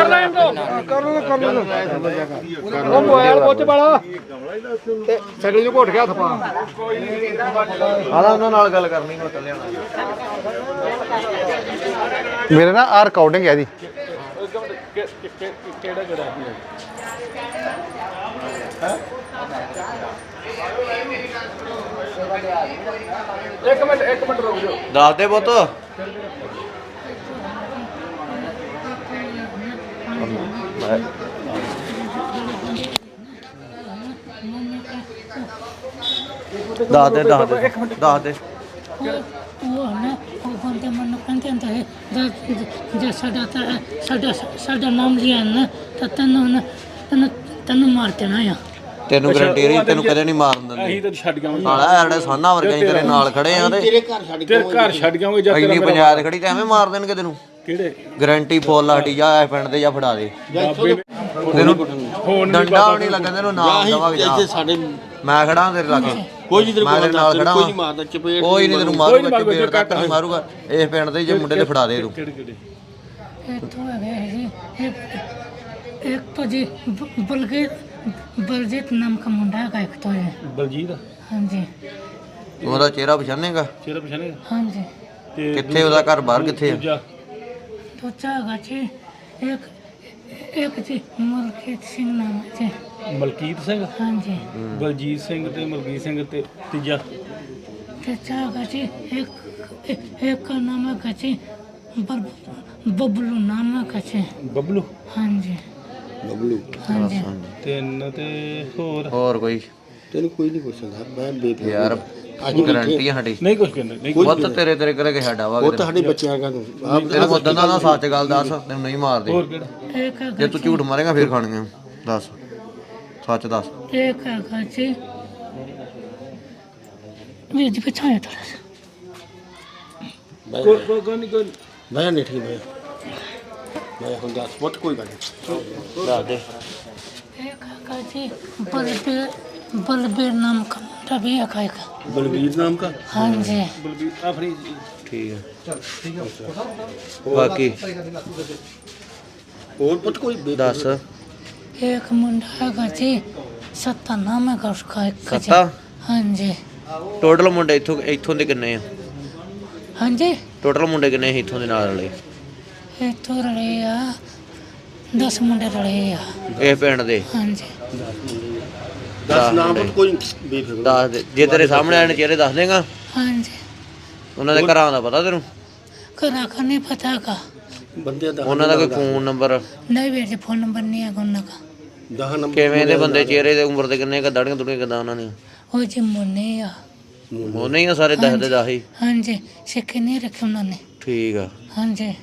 ਲੈ ਕਰ ਲੋ ਉਹ ਮੋਬਾਈਲ ਪੁੱਛ ਬਾਲਾ ਸਗਲੀ ਨੂੰ ਘੋਟ ਕੇ ਹੱਥ ਪਾ। ਆਲਾ ਉਹਨਾਂ ਨਾਲ ਗੱਲ ਕਰਨੀ ਮੈਂ ਇਕੱਲਿਆਂ ਨਾਲ। ਮੇਰੇ ਨਾਲ ਆ ਰਿਕਾਰਡਿੰਗ ਹੈ ਜੀ ਕਿਹੜਾ ਕਿਹੜਾ ਇੱਕ ਮਿੰਟ ਇੱਕ ਮਿੰਟ ਰੁਕ ਜਾਓ। ਦੱਸ ਦੇ ਪੁੱਤ। ਦੱਸ ਦੇ ਦੱਸ ਦੇ ਦੱਸ ਦੇ। ਉਹ ਨਾ ਉਹ ਬੰਦੇ ਮੈਨੂੰ ਕਹਿੰਦੇ ਹੁੰਦੇ ਹੈ ਜੇ- ਜੇ ਸਾਡਾ ਤਾਂ ਸਾਡਾ ਸਾਡਾ ਨਾਮ ਲਿਆ ਨਾ ਤਾਂ ਤੈਨੂੰ ਨਾ- ਤੈਨੂੰ ਤੈਨੂੰ ਮਾਰ ਦੇਣਾ ਆ। ਤੈਨੂੰ ਗਰੰਟੀ ਰਹੀ ਤੈਨੂੰ ਕਦੇ ਨਹੀਂ ਮਾਰਨ ਦਿੰਦੇ। ਅਸੀਂ ਤਾਂ ਛੱਡ ਗਏ ਸਾਲਾ ਐਡੇ ਸਾਨਾ ਵਰਗੇ ਤੇਰੇ ਨਾਲ ਖੜੇ ਆਂ ਤੇ ਤੇਰੇ ਘਰ ਛੱਡ ਕੇ ਤੇਰੇ ਘਰ ਛੱਡ ਗਏ ਜਾਂ ਤੇਰਾ ਇੰਨੀ ਖੜੀ ਤੇ ਐਵੇਂ ਮਾਰ ਦੇਣਗੇ ਤੈਨੂੰ। ਕਿਹੜੇ? ਗਰੰਟੀ ਫੁੱਲ ਸਾਡੀ ਜਾ ਇਸ ਪਿੰਡ ਤੇ ਜਾ ਫੜਾ ਦੇ। ਤੈਨੂੰ ਹੋਣ ਨਹੀਂ ਡੰਡਾ ਨਹੀਂ ਲੱਗਣ ਤੈਨੂੰ ਨਾਮ ਦਵਾਂਗੇ ਜਾ। ਇੱਥੇ ਸਾਡੇ ਮੈਂ ਖੜਾ ਤੇਰੇ ਲਾਗੇ। ਕੋਈ ਨਹੀਂ ਤੇਰੇ ਮੈਂ ਨਾਲ ਖੜਾ ਕੋਈ ਨਹੀਂ ਮਾਰਦਾ ਚਪੇੜ ਕੋਈ ਨਹੀਂ ਤੈਨੂੰ ਮਾਰੂਗਾ ਚਪੇੜ ਤੱਕ ਨਹੀਂ ਮਾਰੂਗਾ ਇਸ ਪਿੰਡ ਦੇ ਜੇ ਮੁੰਡੇ ਤੇ ਫੜਾ ਦੇ ਤੂੰ। ਕਿਹੜੇ ਕਿਹੜੇ? ਇੱਥੋਂ ਹੈਗੇ ਸੀ ਇੱਕ ਇੱਕ ਭਾਜੀ ਬ- ਬਲਕੀ ਬਲਜੀਤ ਨਾਮ ਦਾ ਮੁੰਡਾ ਹੈਗਾ ਇੱਕ ਤੋਂ ਇਹ। ਬਲਜੀਤ? ਹਾਂਜੀ। ਉਹਦਾ ਚਿਹਰਾ ਪਛਾਣੇਗਾ? ਚਿਹਰਾ ਪਛਾਣੇਗਾ? ਹਾਂਜੀ। ਤੇ ਕਿੱਥੇ ਉਹਦਾ ਘਰ ਬਾਹਰ ਕਿੱਥੇ ਆ? ਦੂਜਾ? ਹੈਗਾ ਜੀ ਇੱਕ ਇੱਕ ਜੀ ਮਲਕੀਤ ਸਿੰਘ ਨਾਮ ਹੈ ਜੀ। ਮਲਕੀਤ ਸਿੰਘ? ਹਾਂਜੀ। ਬਲਜੀਤ ਸਿੰਘ ਤੇ ਮਲਕੀਤ ਸਿੰਘ ਤੇ ਤੀਜਾ? ਤੀਜਾ ਹੈਗਾ ਜੀ ਇੱਕ ਇੱਕ- ਦਾ ਨਾਮ ਹੈਗਾ ਜੀ ਬਬ- ਨਾਮ ਹੈਗਾ ਜੀ। ਬੱਬਲੂ? ਹਾਂਜੀ। ਬਬਲੂ ਤਿੰਨ ਤੇ ਹੋਰ? ਹੋਰ ਕੋਈ? ਤੈਨੂੰ ਕੋਈ ਨਹੀਂ ਪੁੱਛਦਾ ਮੈਂ ਬੇਫਿਕਰ ਯਾਰ ਅੱਜ ਗਰੰਟੀ ਹਟੀ ਨਹੀਂ ਕੁਝ ਕਹਿੰਦੇ ਨਹੀਂ ਬਹੁਤ ਤੇਰੇ ਤੇਰੇ ਕਰਕੇ ਹਟਾਵਾਂਗੇ ਉਹ ਤਾਂ ਸਾਡੇ ਬੱਚਿਆਂ ਦਾ ਆਪ ਤੇਰੇ ਕੋਲ ਦੰਦਾਂ ਦਾ ਸੱਚ ਗੱਲ ਦੱਸ ਤੈਨੂੰ ਨਹੀਂ ਮਾਰਦੇ। ਹੋਰ ਕਿਹੜਾ? ਜੇ ਤੂੰ ਝੂਠ ਮਾਰੇਗਾ ਫਿਰ ਖਾਣੀਆਂ ਦੱਸ। ਸੱਚ ਦੱਸ। ਇੱਕ ਖਾਚੀ ਵੀਰ ਜੀ ਪਛਾਣਿਆ ਤਰਾ ਕੋਈ ਕੋਈ ਕੋਈ ਮੈਂ ਨਹੀਂ ਠੀਕ ਮੈਂ ਮੈਂ ਹੁਣ ਦੱਸ ਬਹੁਤ ਕੋਈ ਗੱਲ ਨਹੀਂ। ਦੇ। ਇਹ ਕਾਕਾ ਜੀ ਬਲਬੀਰ ਬਲਬੀਰ ਨਾਮ ਦਾ ਤਬੀ ਆਕਾ ਇੱਕ। ਬਲਬੀਰ ਨਾਮ ਦਾ? ਹਾਂਜੀ। ਬਲਬੀਰ ਆਫਰੀ ਠੀਕ ਹੈ ਚਲ ਠੀਕ ਹੈ ਹੋਰ ਪੁੱਤ ਕੋਈ ਦੱਸ। ਇੱਕ ਮੁੰਡਾ ਹੈਗਾ ਜੀ ਸੱਤਾ ਨਾਮ ਹੈਗਾ ਉਸਕਾ ਇੱਕ ਸੱਤਾ? ਹਾਂਜੀ। ਟੋਟਲ ਮੁੰਡੇ ਇੱਥੋਂ ਇੱਥੋਂ ਦੇ ਕਿੰਨੇ ਆ? ਹਾਂਜੀ। ਟੋਟਲ ਮੁੰਡੇ ਕਿੰਨੇ ਸੀ ਇੱਥੋਂ ਦੇ ਨਾਲ ਵਾਲੇ? ਇੱਥੋਂ ਰਲੇ ਆ 10 ਮੁੰਡੇ ਰਲੇ ਆ। ਇਹ ਪਿੰਡ ਦੇ? ਹਾਂਜੀ। ਦਸ ਨਾਮ ਕੋਈ ਦੱਸ ਦੇ ਜੇ ਤੇਰੇ ਸਾਹਮਣੇ ਆਣ ਚਿਹਰੇ ਦੱਸ ਦੇਗਾ। ਦਾ ਫੋਨ ਨੰਬਰ? ਨਹੀਂ ਵੀਰ ਜੀ ਫੋਨ ਨੰਬਰ ਨਹੀਂ ਆ ਉਹਨਾਂ ਦਾ। ਕਿਵੇਂ ਦੇ ਬੰਦੇ ਚਿਹਰੇ ਦੇ ਉਮਰ ਦੇ ਕਿੰਨੇ ਕ ਦਾੜੀਆਂ ਦੁੜੀਆਂ ਕਿਦਾਂ ਉਹਨਾਂ ਨੇ ਉਹ ਜੀ ਮੁੰਨੇ ਆ। ਉਹ ਆ ਸਾਰੇ ਦਸ ਦੇ ਦਸ ਹਾਂਜੀ। ਸਿੱਕੇ ਨਹੀਂ ਰੱਖੇ ਉਹਨਾਂ ਨੇ। ਠੀਕ ਆ। ਹਾਂਜੀ।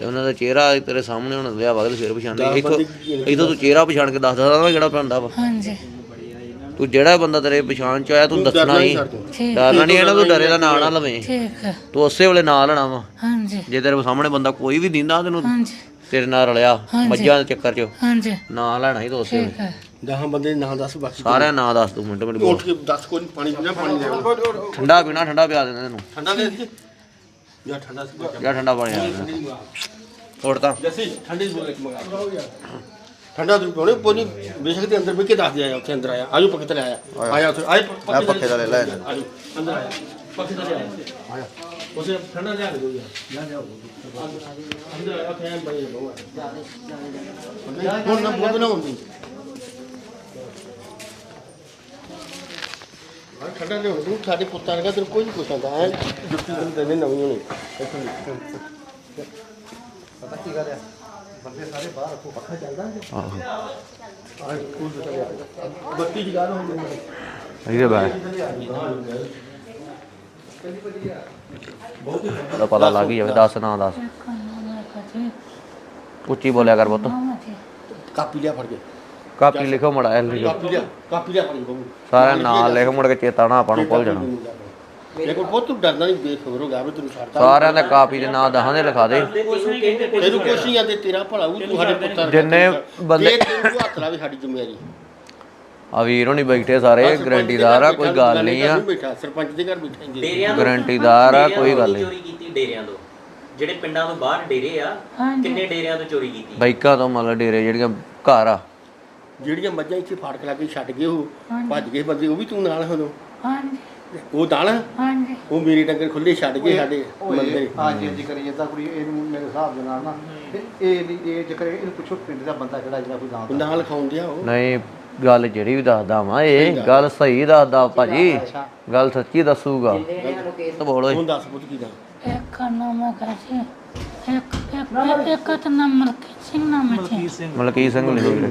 ਤੇ ਉਹਨਾਂ ਦਾ ਚਿਹਰਾ ਤੇਰੇ ਸਾਹਮਣੇ ਹੁਣ ਵਿਆਹ ਵਗਲ ਫੇਰ ਪਛਾਣਦੇ। ਇੱਥੋਂ ਇੱਥੋਂ ਤੂੰ ਚਿਹਰਾ ਪਛਾਣ ਕੇ ਦੱਸ ਨਾ ਕਿਹੜਾ ਪਿੰਡਾ ਵਾ। ਹਾਂਜੀ। ਤੂੰ ਜਿਹੜਾ ਬੰਦਾ ਤੇਰੇ ਪਛਾਣ ਚ ਆਇਆ ਤੂੰ ਦੱਸਣਾ ਹੀ ਡਰਨਾ ਨਹੀਂ ਇਹਨਾਂ ਤੋਂ ਡਰੇ ਦਾ ਨਾਂ ਨਾ ਲਵੇਂ। ਠੀਕ ਤੂੰ ਉਸੇ ਵੇਲੇ ਨਾਂ ਲੈਣਾ ਵਾ। ਹਾਂਜੀ। ਜੇ ਤੇਰੇ ਸਾਹਮਣੇ ਬੰਦਾ ਕੋਈ ਵੀ ਦਿੰਦਾ ਤੈਨੂੰ ਹਾਂਜੀ। ਤੇਰੇ ਨਾਲ ਰਲਿਆ ਮੱਝਾਂ ਦੇ ਚੱਕਰ 'ਚ ਹਾਂਜੀ। ਨਾਂ ਲੈਣਾ ਹੀ ਤੂੰ ਉਸੇ ਵੇਲੇ। ਦਹਾਂ ਬੰਦੇ ਨਾਂ ਦੱਸ ਬਾਕੀ ਸਾਰਿਆਂ ਨਾਂ ਦੱਸ ਤੂੰ ਮਿੰਟ ਮਿੰਟ ਉੱਠ ਕੇ ਦੱਸ ਕੋਈ ਪਾਣੀ ਪੀਣਾ ਪਾਣੀ ਲੈ ਠੰਡਾ ਪੀਣਾ ਠੰਡਾ ਪਿਆ ਦੇਣਾ ਤੈਨੂੰ। ਠੰਡਾ ਦੇ। ਦੇ ਜਾਂ ਠੰਡਾ ਸੀ ਜਾਂ ਠੰਡਾ ਪਾਣੀ ਆ ਦੇਣਾ ਉੱਠ ਤਾਂ? ਜੱਸੀ ਠੰਡੇ ਦੀ ਬੋਤਲ ਇੱਕ ਮੰਗਾ ਠੰਡਾ ਤੂੰ ਪੀਣੇ ਪੋਣੀ ਬੇਸ਼ੱਕ ਦੇ ਅੰਦਰ ਵੀ ਕੇ ਦੱਸ ਦਿਆ ਉੱਥੇ ਅੰਦਰ ਆਇਆ। ਆਜੋ ਪੱਕੇ ਤੇ ਆਇਆ। ਆਇਆ। ਉੱਥੇ। ਆਏ ਆ ਪੱਖੇ ਦਾ ਲੈ ਲੈ ਆਜੋ ਅੰਦਰ ਆਇਆ। ਪੱਕੇ ਤੇ ਆਇਆ। ਆਇਆ। ਉਸੇ ਠੰਡਾ ਲਿਆ ਕੇ ਦੋ ਯਾਰ। ਲੈ ਜਾਓ। ਅੰਦਰ ਆਇਆ ਐਂ ਬਈ ਲੋ ਹੁਣ ਨਾ ਬੋਲ ਨਾ ਹੁੰਦੀ ਠੰਡਾ ਲਿਆਉਣ ਤੂੰ ਸਾਡੇ ਪੁੱਤਾਂ ਨੇ ਤੈਨੂੰ ਕੋਈ ਨਹੀਂ ਪੁੱਛਦਾ ਐ ਜੁੱਤੀ ਤੈਨੂੰ ਦੇਣੇ ਨਵੀਂ ਹੋਣੀ। ਪਤਾ ਕੀ ਗੱਲ ਆ? ਬੰਦੇ ਸਾਰੇ ਬਾਹਰ ਰੱਖੋ ਪੱਖਾ ਚੱਲਦਾ ਆਹ ਸਕੂਲ ਦੇ ਥੱਲੇ ਆ। ਜਾ। ਬੱਤੀ ਦੀ ਗੱਲ ਹੁੰਦੀ ਹੈ। ਇਹਦੇ ਬਾਰੇ ਪਤਾ ਲੱਗ ਹੀ ਜਾਵੇ ਦੱਸ ਨਾਂ ਦੱਸ। ਉੱਚੀ ਬੋਲਿਆ ਕਰ ਪੁੱਤ। ਕਾਪੀ ਲਿਆ ਫੜ ਕੇ। ਕਾਪੀ ਲਿਖੋ ਮੜਾ ਐਲ ਲਿਖੋ। ਕਾਪੀ ਲਿਆ ਕਾਪੀ ਲਿਆ ਫੜ ਕੇ ਬਹੂ ਸਾਰਾ ਨਾਂ ਲਿਖ ਮੁੜ ਕੇ ਚੇਤਾ ਨਾ ਆਪਾਂ ਨੂੰ ਭੁੱਲ ਜਾਣਾ। ਮੇਰੇ ਕੋਲ ਬਹੁਤ ਤੂੰ ਡਰਨਾ ਨਹੀਂ ਬੇਖਬਰ ਹੋ ਗਿਆ ਵੀ ਤੈਨੂੰ ਛੱਡਦਾ ਸਾਰਿਆਂ ਦੇ ਕਾਪੀ ਦੇ ਨਾਂ ਦਹਾਂ ਦੇ ਲਿਖਾ ਦੇ। ਤੈਨੂੰ ਕੁਛ ਨਹੀਂ ਆਂਦੇ ਤੇਰਾ ਭਲਾ ਉਹ ਤੂੰ ਸਾਡੇ ਪੁੱਤਾਂ ਦਾ ਜਿੰਨੇ ਬੰਦੇ ਤੈਨੂੰ ਹੱਥ ਲਾਵੇ ਸਾਡੀ ਜ਼ਿੰਮੇਵਾਰੀ। ਆ ਵੀਰ ਹੋਣੀ ਬੈਠੇ ਸਾਰੇ ਗਰੰਟੀਦਾਰ ਆ ਕੋਈ ਗੱਲ ਨਹੀਂ ਆ। ਬੈਠਾ ਸਰਪੰਚ ਦੇ ਘਰ ਬੈਠਾ ਇੰਜ। ਡੇਰਿਆਂ ਤੋਂ ਗਰੰਟੀਦਾਰ ਆ ਕੋਈ ਗੱਲ ਨਹੀਂ। ਚੋਰੀ ਕੀਤੀ ਡੇਰਿਆਂ ਤੋਂ। ਜਿਹੜੇ ਪਿੰਡਾਂ ਤੋਂ ਬਾਹਰ ਡੇਰੇ ਆ ਕਿੰਨੇ ਡੇਰਿਆਂ ਤੋਂ ਚੋਰੀ ਕੀਤੀ? ਬਾਈਕਾਂ ਤੋਂ ਮਤਲਬ ਡੇਰੇ ਜਿਹੜੀਆਂ ਘਰ ਆ। ਜਿਹੜੀਆਂ ਮੱਝਾਂ ਇੱਥੇ ਫਾਟਕ ਲਾ ਕੇ ਛੱਡ ਗਏ ਉਹ ਭੱਜ ਗਏ ਬੰਦੇ ਉਹ ਵੀ ਤੂੰ ਨਾਲ ਹਨ ਹਾਂਜੀ। ਉਹ ਨਾਲ ਹਾਂਜੀ। ਉਹ ਮੇਰੇ ਡੰਗਰ ਖੁੱਲੇ ਛੱਡ ਗਏ ਸਾਡੇ ਮੰਦਰੇ ਹਾਂਜੀ ਹਾਂਜੀ ਕਰੀਏ ਤਾਂ ਕੁੜੀ ਇਹਨੂੰ ਮੇਰੇ ਹਿਸਾਬ ਦੇ ਨਾਲ ਨਾ ਤੇ ਇਹ ਨਹੀਂ ਇਹ ਜੇਕਰ ਇਹਨੂੰ ਪੁੱਛੋ ਪਿੰਡ ਦਾ ਬੰਦਾ ਕਿਹੜਾ ਜਿਹੜਾ ਕੋਈ ਉਹ ਜਾਣਦਾ ਨਾਲ ਖਾਉਂਦਿਆ ਉਹ। ਨਹੀਂ ਗੱਲ ਜਿਹੜੀ ਵੀ ਦੱਸਦਾ ਵਾਂ ਇਹ ਗੱਲ। ਸਹੀ ਦੱਸਦਾ ਭਾਜੀ। ਗੱਲ ਸੱਚੀ ਦੱਸੂਗਾ। ਬੋਲੋ ਹੁਣ ਦੱਸ ਪੁੱਤ ਕੀ ਦਾ ਇੱਕ ਦਾ ਨਾਮ ਹੈਗਾ ਸੀ ਇੱਕ ਇੱਕ ਇੱਕ ਤਾਂ ਨਾਮ ਮਲਕੀਤ ਸਿੰਘ ਨਾਮ ਹੈ ਜੀ ਮਲਕੀਤ ਸਿੰਘ। ਲਿਖੋ ਵੀਰੇ।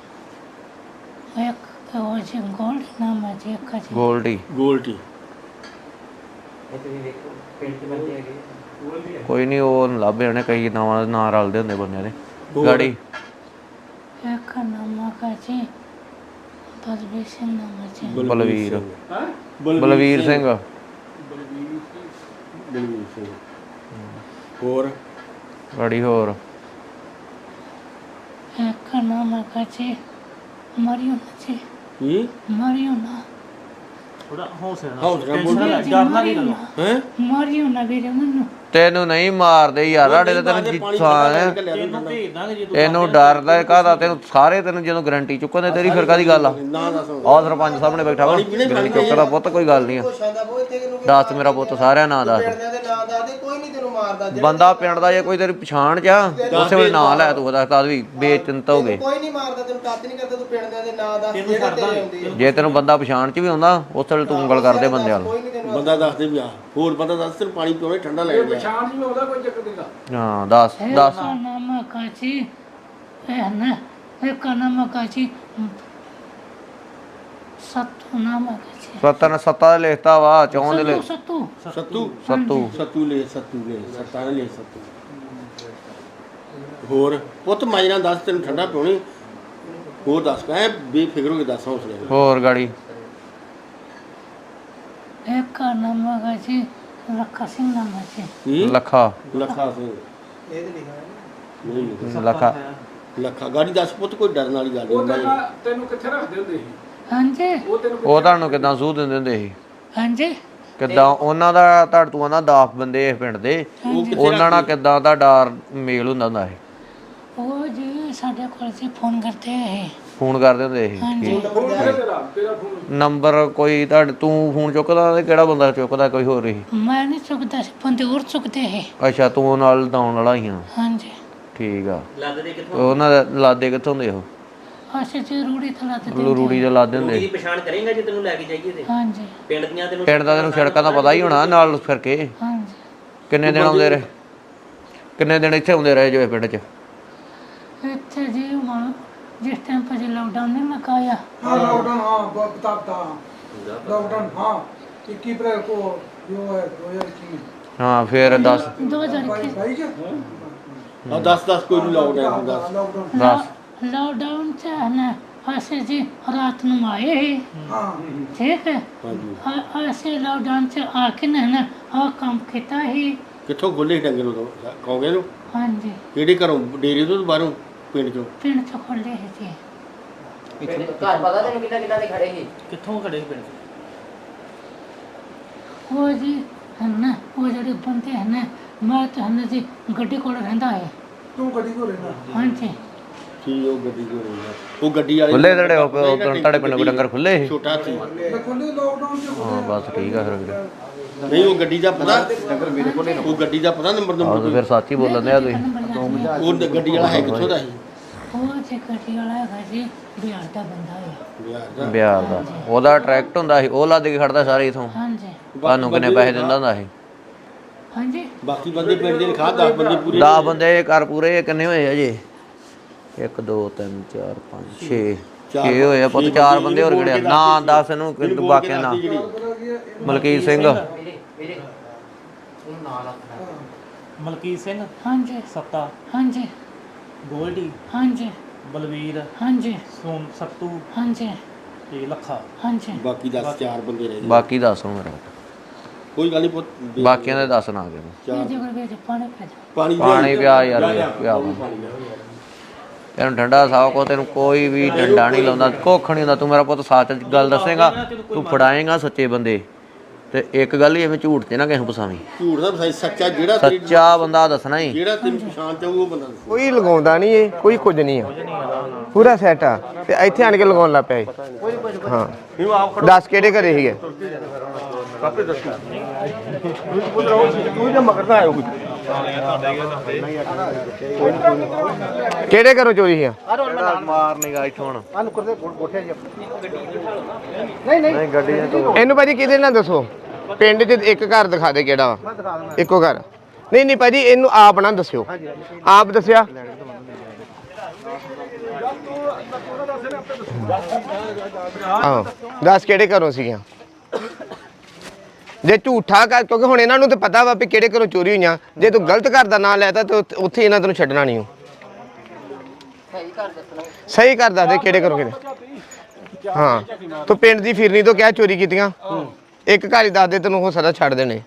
એક એવો છે ગોલ્ડ નામ છે એક છે ગોલ્ડી ગોલ્ડી ਕੋਈ ਨਹੀਂ ਉਹ ਲੱਭੇ ਉਹਨੇ ਕਈ ਨਾਵਾਂ ਨਾਂ ਰਲਦੇ ਹੁੰਦੇ ਬੰਦਿਆਂ ਦੇ। ਗਾੜੀ। ਇੱਕ ਨਾਮ ਕਾ ਜੀ ਬਲਵੀਰ ਸਿੰਘ ਨਾਮ ਜੀ। ਬਲਵੀਰ ਹਾਂ? ਬਲਵੀਰ ਸਿੰਘ। ਬਲਵੀਰ ਸਿੰਘ। ਹੋਰ? ਗਾੜੀ ਹੋਰ। ਇੱਕ ਨਾਮ ਕਾ ਜੀ ਮਰੀਓਨਾ ਜੀ ਹੂੰ ਮਰੀਓਨਾ ਥੋੜਾ ਹੌਸਲਾ ਨਾਲ ਹੌਸਲਾ ਬੋਲੋ। ਡਰਨਾ ਨਹੀਂ ਕਰੋ ਹੈ? ਮਰੀਓਨਾ ਵੀਰੇ ਮੈਨੂੰ। ਤੈਨੂੰ ਨਹੀਂ ਮਾਰਦੇ ਯਾਰ ਸਾਡੇ ਤੇ ਤੈਨੂੰ ਜਿੱਥਾ ਹੈ। ਤੈਨੂੰ ਡਰਦਾ ਕਾਹਦਾ ਤੈਨੂੰ ਸਾਰੇ ਤੈਨੂੰ ਜਦੋਂ ਗਰੰਟੀ ਚੁੱਕਣ ਦੇ ਤੇਰੀ ਫਿਰ ਕਾਦੀ ਗੱਲ ਆ? ਨਾ ਦੱਸ ਆਹ ਸਰਪੰਚ ਸਾਹਮਣੇ ਬੈਠਾ ਵਾ। ਗਰੰਟੀ ਚੁੱਕਦਾ ਪੁੱਤ ਕੋਈ ਗੱਲ ਨਹੀਂ ਆ। ਦੱਸ ਮੇਰਾ ਪੁੱਤ ਸਾਰਿਆਂ ਨਾਂ ਦੱਸ ਕੋਈ ਨਹੀਂ ਤੈਨੂੰ ਮਾਰਦਾ ਬੰਦਾ ਪਿੰਡ ਦਾ ਜੇ ਕੋਈ ਤੇਰੀ ਪਛਾਣ ਚ ਆ ਉਸੇ ਵੇਲੇ ਨਾਂ ਲੈ ਤੂੰ ਉਹਦਾ ਤਾਂ ਵੀ ਬੇਚਿੰਤ ਹੋ ਗਏ। ਕੋਈ ਨਹੀਂ ਮਾਰਦਾ ਤੈਨੂੰ ਟੱਚ ਨਹੀਂ ਕਰਦਾ ਤੂੰ ਪਿੰਡ ਦੇ ਨਾਂ ਦਾ ਜਿਹੜੇ ਤੇਰੇ ਆਉਂਦੇ ਆ। ਜੇ ਤੈਨੂੰ ਬੰਦਾ ਪਛਾਣ ਚ ਵੀ ਆਉਂਦਾ ਉਸੇ ਵੇਲੇ ਤੂੰ ਉਂਗਲ ਕਰਦੇ ਬੰਦੇ ਵੱਲ ਕੋਈ ਨਹੀਂ ਤੈਨੂੰ ਬੰਦਾ ਦੱਸ ਦੇ ਵੀ ਆ। ਹੋਰ ਬੰਦਾ ਦੱਸ ਤੈਨੂੰ ਪਾਣੀ ਪਿਉਣੇ ਠੰਡਾ ਲੈ ਗਿਆ ਸ਼ਾਨ ਨਹੀਂ ਆਉਂਦਾ ਕੋਈ ਚੱਕਰ ਨਹੀਂ ਹਾਂ ਦੱਸ ਦੱਸ। ਇਹਦਾ ਨਾਮ ਕਾਚੀ। ਇਹ ਨਾ ਇੱਕ ਨਾਮ ਕਾਚੀ। ਸਤੂ ਨਾਮ ਕਾਚੀ। ਸੱਤਾ ਨੇ ਸੱਤਾ ਲਿਖਤਾ ਵਾ ਚੌਂ ਦੇ ਲਿਖ- ਸਤੂ। ਸੱਤੂ? ਸੱਤੂ। ਸੱਤੂ ਲੈ ਸੱਤੂ ਲੈ ਸੱਤਾ ਲੈ ਸੱਤੂ। ਹੋਰ ਪੁੱਤ ਮਾਜਨਾ ਦੱਸ ਤੈਨੂੰ ਠੰਡਾ ਪਿਉਣੀ। ਹੋਰ ਦੱਸ ਕਹੇ ਬੇਫਿਕਰ ਹੋ ਕੇ ਦੱਸ ਹੌਸਲੇ ਨਾਲ। ਹੋਰ ਗਾੜੀ। ਇੱਕ ਨਾਮ ਕਾਚੀ ਰੱਖਾ ਸਿੰਘ ਨਾਮ ਕਾਚੀ ਕੀ ਲੱਖਾ ਲੱਖਾ ਸਿੰਘ ਇਹ ਤੇ ਲਿਖਿਆ ਨਹੀਂ ਲੱਖਾ ਲੱਖਾ ਗਾੜੀ ਦੱਸ ਪੁੱਤ ਕੋਈ ਡਰਨ ਵਾਲੀ ਗੱਲ ਉਹ ਨਹੀਂ ਤੈਨੂੰ ਤੈਨੂੰ ਕਿੱਥੇ ਰੱਖਦੇ ਹੁੰਦੇ ਸੀ? ਹਾਂਜੀ। ਉਹ ਤੈਨੂੰ ਉਹ ਤੁਹਾਨੂੰ ਕਿਦਾਂ ਸੂਹ ਦਿੰਦੇ ਹੁੰਦੇ ਸੀ? ਹਾਂਜੀ। ਕਿੱਦਾਂ ਉਹਨਾਂ ਦਾ ਤੁਹਾਡੇ ਤੋਂ ਆਂਦਾ 10 ਬੰਦੇ ਇਸ ਪਿੰਡ ਦੇ। ਉਹਨਾਂ ਨਾਲ ਕਿੱਦਾਂ ਤੁਹਾਡਾ ਮੇਲ ਹੁੰਦਾ ਹੁੰਦਾ ਸੀ? ਉਹ ਜੀ ਸਾਡੇ ਕੋਲ ਸੀ ਫੋਨ ਕਰਦੇ ਹੈ ਫੋਨ ਕਰਦੇ ਹੁੰਦੇ ਸੀ। ਹਾਂਜੀ। ਨੰਬਰ ਕੋਈ ਤੁਹਾਡੇ ਤੂੰ ਫੋਨ ਚੁੱਕਦਾ ਤੇ ਕਿਹੜਾ ਬੰਦਾ ਚੁੱਕਦਾ ਕੋਈ ਹੋਰ ਹੀ? ਮੈਂ ਨਹੀਂ ਚੁੱਕਦਾ ਸੀ ਬੰਦੇ ਹੋਰ ਚੁੱਕਦੇ ਹੈ ਅੱਛਾ ਤੂੰ ਨਾਲ ਦਾਉਣ ਵਾਲਾ ਹੀ ਆ। ਹਾਂਜੀ। ਠੀਕ ਆ। ਲੱਗਦੇ ਕਿੱਥੋਂ? ਉਹਨਾਂ ਦੇ ਲਾਦੇ ਕਿੱਥੋਂ ਦੇ ਉਹ? ਅਸੀਂ ਜੀ ਰੂੜੀ ਥਲਾ ਤੇ ਰੂੜੀ ਦੇ ਲਾਦੇ ਹੁੰਦੇ ਦੀ ਪਛਾਣ ਕਰੇਗਾ ਜੇ ਤੈਨੂੰ ਲੈ ਕੇ ਜਾਈਏ ਤੇ? ਹਾਂਜੀ। ਪਿੰਡ ਦੀਆਂ ਤੈਨੂੰ ਪਿੰਡ ਦਾ ਤੈਨੂੰ ਸੜਕਾਂ ਦਾ ਪਤਾ ਹੀ ਹੋਣਾ ਨਾਲ ਫਿਰ ਕੇ। ਹਾਂਜੀ। ਕਿੰਨੇ ਦਿਨ ਆਉਂਦੇ ਰਹੇ? ਕਿੰਨੇ ਦਿਨ ਇੱਥੇ ਆਉਂਦੇ ਰਹੇ ਜੋ ਇਹ ਪਿੰਡ 'ਚ? ਹੁਣ ਜਿਸ ਟਾਈਮ ਪਰ ਲਾਕਡਾਊਨ ਨਹੀਂ ਲਗਾਇਆ हाँ लॉकडाउन हाँ ब- बताता लॉकडाउन हाँ इक्कीस अप्रैल को जो है दो हजार इक्कीस में ਹਾਂ ਫਿਰ 10 2021 भाई क्या ਆ 10 10 ਕੋਈ ਨਹੀਂ ਲਾਉਣਾ ਹੁੰਦਾ लॉकडाउन 10 ਲਾਕਡਾਊਨ ਚ ਹੈ ਨਾ ਅਸੀਂ ਜੀ ਰਾਤ ਨੂੰ ਆਏ ਹੀ हाँ ਠੀਕ ਹੈ ਅ- ਅਸੀਂ ਲਾਕਡਾਊਨ ਚ ਆ ਕੇ ਨਾ ਨਾ ਆ ਕੰਮ ਕੀਤਾ ਹੀ ਕਿੱਥੋਂ ਖੋਲੇ ਡੰਗੇ ਨੂੰ ਕਹੋਗੇ ਨੂੰ ਹਾਂਜੀ ਕਿਹੜੇ ਘਰੋਂ ਡੇਰੇ ਤੋਂ ਬਾਹਰੋਂ ਪਿੰਡ ਚੋਂ? ਪਿੰਡ ਤੋਂ ਖੋਲੇ ਸੀ ਇੱਥੇ। ਘਰ ਪਤਾ ਤੈਨੂੰ ਕਿੰਨਾ ਕਿੰਨਾ ਦੇ ਖੜੇ ਸੀ? ਕਿੱਥੋਂ ਖੜੇ ਪਿੰਡ ਚੋਂ? ਜੀ ਹਨ ਉਹ ਜਿਹੜੇ ਬੰਦੇ ਹਨ ਮੈਂ ਤਾਂ ਹਨ ਜੀ ਗੱਡੀ ਕੋਲ ਰਹਿੰਦਾ ਹੈ। ਤੂੰ ਗੱਡੀ ਕੋਲ ਰਹਿਣਾ ਹਾਂਜੀ। ਠੀਕ ਉਹ ਗੱਡੀ ਕੋਲ ਉਹ ਗੱਡੀ ਵਾਲੇ ਖੁੱਲੇ ਤੁਹਾਡੇ ਉਹ- ਉਹ ਪਿੰਡ ਕੋਈ ਡੰਗਰ ਖੁੱਲੇ ਛੋਟਾ ਸੀ। ਮੈਂ ਖੁੱਲੇ ਲੋਕਡਾਊਨ ਚ ਹਾਂ ਬਸ ਠੀਕ ਆ ਫਿਰ ਨਹੀਂ ਉਹ ਗੱਡੀ ਦਾ ਪਤਾ ਡੰਗਰ ਮੇਰੇ ਕੋਲ ਉਹ ਗੱਡੀ ਦਾ ਪਤਾ ਨੰਬਰ ਨੰਬਰ ਫਿਰ ਸੱਚ ਹੀ ਆ ਤੁਸੀਂ। ਉਹ ਗੱਡੀ ਵਾਲਾ ਹੈ ਕਿੱਥੋਂ ਦਾ ਸੀ? ਉਹ ਜੀ ਗੱਡੀ ਵਾਲਾ ਹੈਗਾ ਜੀ ਬਿਹਾਰ ਦਾ ਬੰਦਾ ਹੈ ਬਿਹਾਰ ਦਾ? ਬਿਹਾਰ ਦਾ। ਉਹਦਾ ਟਰੈਕਟ ਹੁੰਦਾ ਸੀ ਉਹ ਲੱਦ ਕੇ ਖੜਦਾ ਸਾਰੇ ਇਥੋਂ। ਹਾਂਜੀ। ਤੁਹਾਨੂੰ ਕਿੰਨੇ ਪੈਸੇ ਦਿੰਦਾ ਹੁੰਦਾ ਸੀ। ਹਾਂਜੀ। ਬਾਕੀ ਬੰਦੇ ਪਿੰਡ ਦੇ ਲਿਖਾ 10 ਬੰਦੇ ਪੂਰੇ 10 ਬੰਦੇ ਘਰ ਪੂਰੇ ਕਿੰਨੇ ਹੋਏ ਅਜੇ 1 2 3 4 5 6 6 ਹੋਏ ਆ ਪੁੱਤ ਚਾਰ ਬੰਦੇ ਹੋਰ ਕਿਹੜੇ ਆ? ਨਾ 10 ਨੂੰ ਕਿੰਤੂ ਬਾਕੀ ਨਾ। ਮਲਕੀਤ ਸਿੰਘ। ਮਲਕੀਤ ਸਿੰਘ ਹਾਂਜੀ। ਸੱਤਾ। ਹਾਂਜੀ। ਗੋਲਡੀ ਹਾਂਜੀ। ਬਲਵੀਰ ਹਾਂਜੀ। ਸੋਨ ਸੱਤੂ ਹਾਂਜੀ। ਤੇ ਲੱਖਾ। ਹਾਂਜੀ। ਬਾਕੀ 10 ਚਾਰ ਬੰਦੇ ਰਹਿ ਗਏ ਬਾਕੀ ਦੱਸ ਹੁਣ ਮੇਰਾ ਕੋਈ ਗੱਲ ਨਹੀਂ ਪੁੱਤ ਬਾਕੀਆਂ ਦੇ ਦੱਸ ਨਾ ਕਿਉਂ ਵਿੱਚ ਪਾਣੀ ਜਾ। ਪਾਣੀ ਪਾਣੀ ਪਿਆ ਯਾਰ ਪਿਆ ਵਾ। ਤੈਨੂੰ ਠੰਡਾ ਸਾਹ ਕੋ ਤੈਨੂੰ ਕੋਈ ਵੀ ਡੰਡਾ ਨਹੀਂ ਲਾਉਂਦਾ ਕੁੱਖ ਨਹੀਂ ਹੁੰਦਾ। ਤੂੰ ਮੇਰਾ ਪੁੱਤ ਸੱਚ ਗੱਲ ਦੱਸੇਗਾ ਤੂੰ ਫੜਾਏਗਾ ਸੱਚੇ ਬੰਦੇ। ਤੇ ਇੱਕ ਗੱਲ ਹੀ ਐਵੇਂ ਝੂਠ ਤੇ ਨਾ ਕਿਸੇ ਨੂੰ ਫਸਾਵੀਂ। ਝੂਠ ਦਾ ਫਸਾਈ ਸੱਚਾ ਜਿਹੜਾ ਸੱਚਾ ਬੰਦਾ ਦੱਸਣਾ ਹੀ। ਜਿਹੜਾ ਤੈਨੂੰ ਪਛਾਣ ਚ ਉਹ ਬੰਦਾ ਦੱਸੂ। ਕੋਈ ਲਗਾਉਂਦਾ ਨਹੀਂ ਇਹ ਕੋਈ ਕੁਝ ਨਹੀਂ ਆ। ਪੂਰਾ ਸੈਟ ਆ। ਤੇ ਇੱਥੇ ਆਣ ਕੇ ਲਗਾਉਣ ਲੱਗ ਪਿਆ ਇਹ। ਹਾਂ। ਦੱਸ ਕਿਹੜੇ ਘਰੇ ਸੀਗੇ? ਕਾਪੇ ਦੱਸੀ ਉਹ ਰਹੋ ਕੋਈ ਨਾ ਮਗਰਦਾ ਆਇਓ ਕੋਈ ਕਿਹੜੇ ਘਰੋਂ ਚੋਰੀ ਸੀ ਮਾਰ ਨਿਗਾ ਇਹਨੂੰ ਭਾਜੀ ਕਿਹਦੇ ਨਾਲ ਦੱਸੋ? ਪਿੰਡ 'ਚ ਇੱਕ ਘਰ ਦਿਖਾ ਦੇ ਕਿਹੜਾ ਵਾ। ਇੱਕੋ ਘਰ। ਨਹੀਂ ਨਹੀਂ ਭਾਜੀ, ਇਹਨੂੰ ਆਪ ਨਾ ਦੱਸਿਓ। ਆਪ ਦੱਸਿਆ? ਆਹੋ, ਦੱਸ ਕਿਹੜੇ ਘਰੋਂ ਸੀਗੀਆਂ? ਜੇ ਝੂਠਾ ਕਰ, ਕਿਉਂਕਿ ਹੁਣ ਇਹਨਾਂ ਨੂੰ ਤਾਂ ਪਤਾ ਵਾ ਵੀ ਕਿਹੜੇ ਘਰੋਂ ਚੋਰੀ ਹੋਈਆਂ। ਜੇ ਤੂੰ ਗਲਤ ਘਰ ਦਾ ਨਾਂ ਲੈਤਾ, ਤਾਂ ਉੱਥੇ- ਇਹਨਾਂ ਤੈਨੂੰ ਛੱਡਣਾ ਨਹੀਂ ਉਹ ਸਹੀ ਘਰ ਦੱਸਣਾ ਦੱਸ ਦੇ ਕਿਹੜੇ ਘਰੋਂ ਕਿਹੜੇ। ਹਾਂ, ਤੂੰ ਪਿੰਡ ਦੀ ਫਿਰਨੀ ਤੋਂ ਕਿਆ ਚੋਰੀ ਕੀਤੀਆਂ? ਇੱਕ ਘਰ ਹੀ ਦੱਸ ਦੇ ਤੈਨੂੰ ਉਹ ਸਾਰਾ ਛੱਡ ਦੇਣੇ।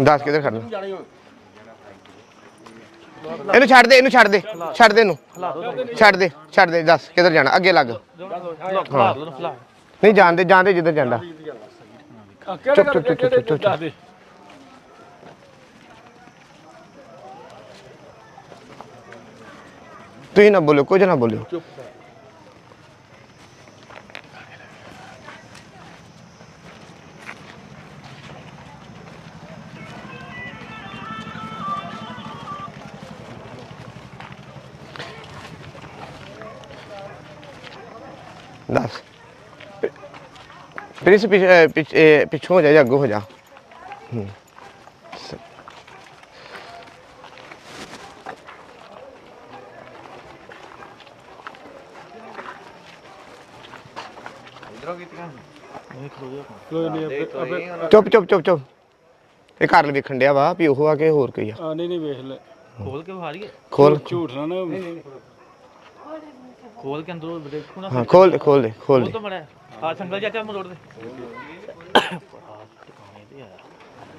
ਦੱਸ ਕਿਧਰ ਖੜਨਾ? ਇਹਨੂੰ ਛੱਡ ਦੇ ਇਹਨੂੰ ਛੱਡ ਦੇ ਛੱਡ ਦੇ ਇਹਨੂੰ। ਛੱਡ ਦੇ ਛੱਡ ਦੇ ਦੱਸ ਕਿੱਧਰ ਜਾਣਾ ਅੱਗੇ ਲੱਗ। ਹਾਂ। ਨਹੀਂ ਜਾਣਦੇ ਜਾਣਦੇ ਜਿੱਧਰ ਜਾਂਦਾ। ਚੁੱਪ, ਚੁੱਪ, ਚੁੱਪ, ਚੁੱਪ, ਚੁੱਪ, ਦੱਸ ਦੇ। ਤੁਸੀਂ ਨਾ ਬੋਲਿਓ ਕੁਝ ਨਾ ਬੋਲਿਓ ਦੱਸ ਪ੍ਰਿੰਸ ਪਿੱਛ- ਅਹ ਪਿੱਛ- ਇਹ ਪਿੱਛੋਂ ਹੋ ਜਾ ਜਾਂ ਅੱਗੋਂ ਹੋ ਜਾ ਹੂੰ। ਸ- ਚੁੱਪ ਚੁੱਪ ਚੁੱਪ ਚੁੱਪ। ਇਹ ਘਰ ਲ ਵੇਖਣ ਡਿਆ ਵਾ ਵੀ ਉਹ ਆ ਕੇ ਹੋਰ ਕੋਈ ਆ। ਆ ਨਹੀਂ ਨਹੀਂ ਵੇਖ ਲੈ। ਖੋਲ ਕੇ ਵਾਰੀ ਖੋਲ। ਝੂਠ ਨਾ ਨਾ ਖੋਲ। ਕੇ ਅੰਦਰੋਂ ਦੇਖੋ ਨਾ ਹਾਂ ਖੋਲ ਦੇ ਖੋਲ ਦੇ ਖੋਲ ਦੇ। ਆ ਸੰਗਲ ਚਾਚਾ ਮੋੜ ਦੇ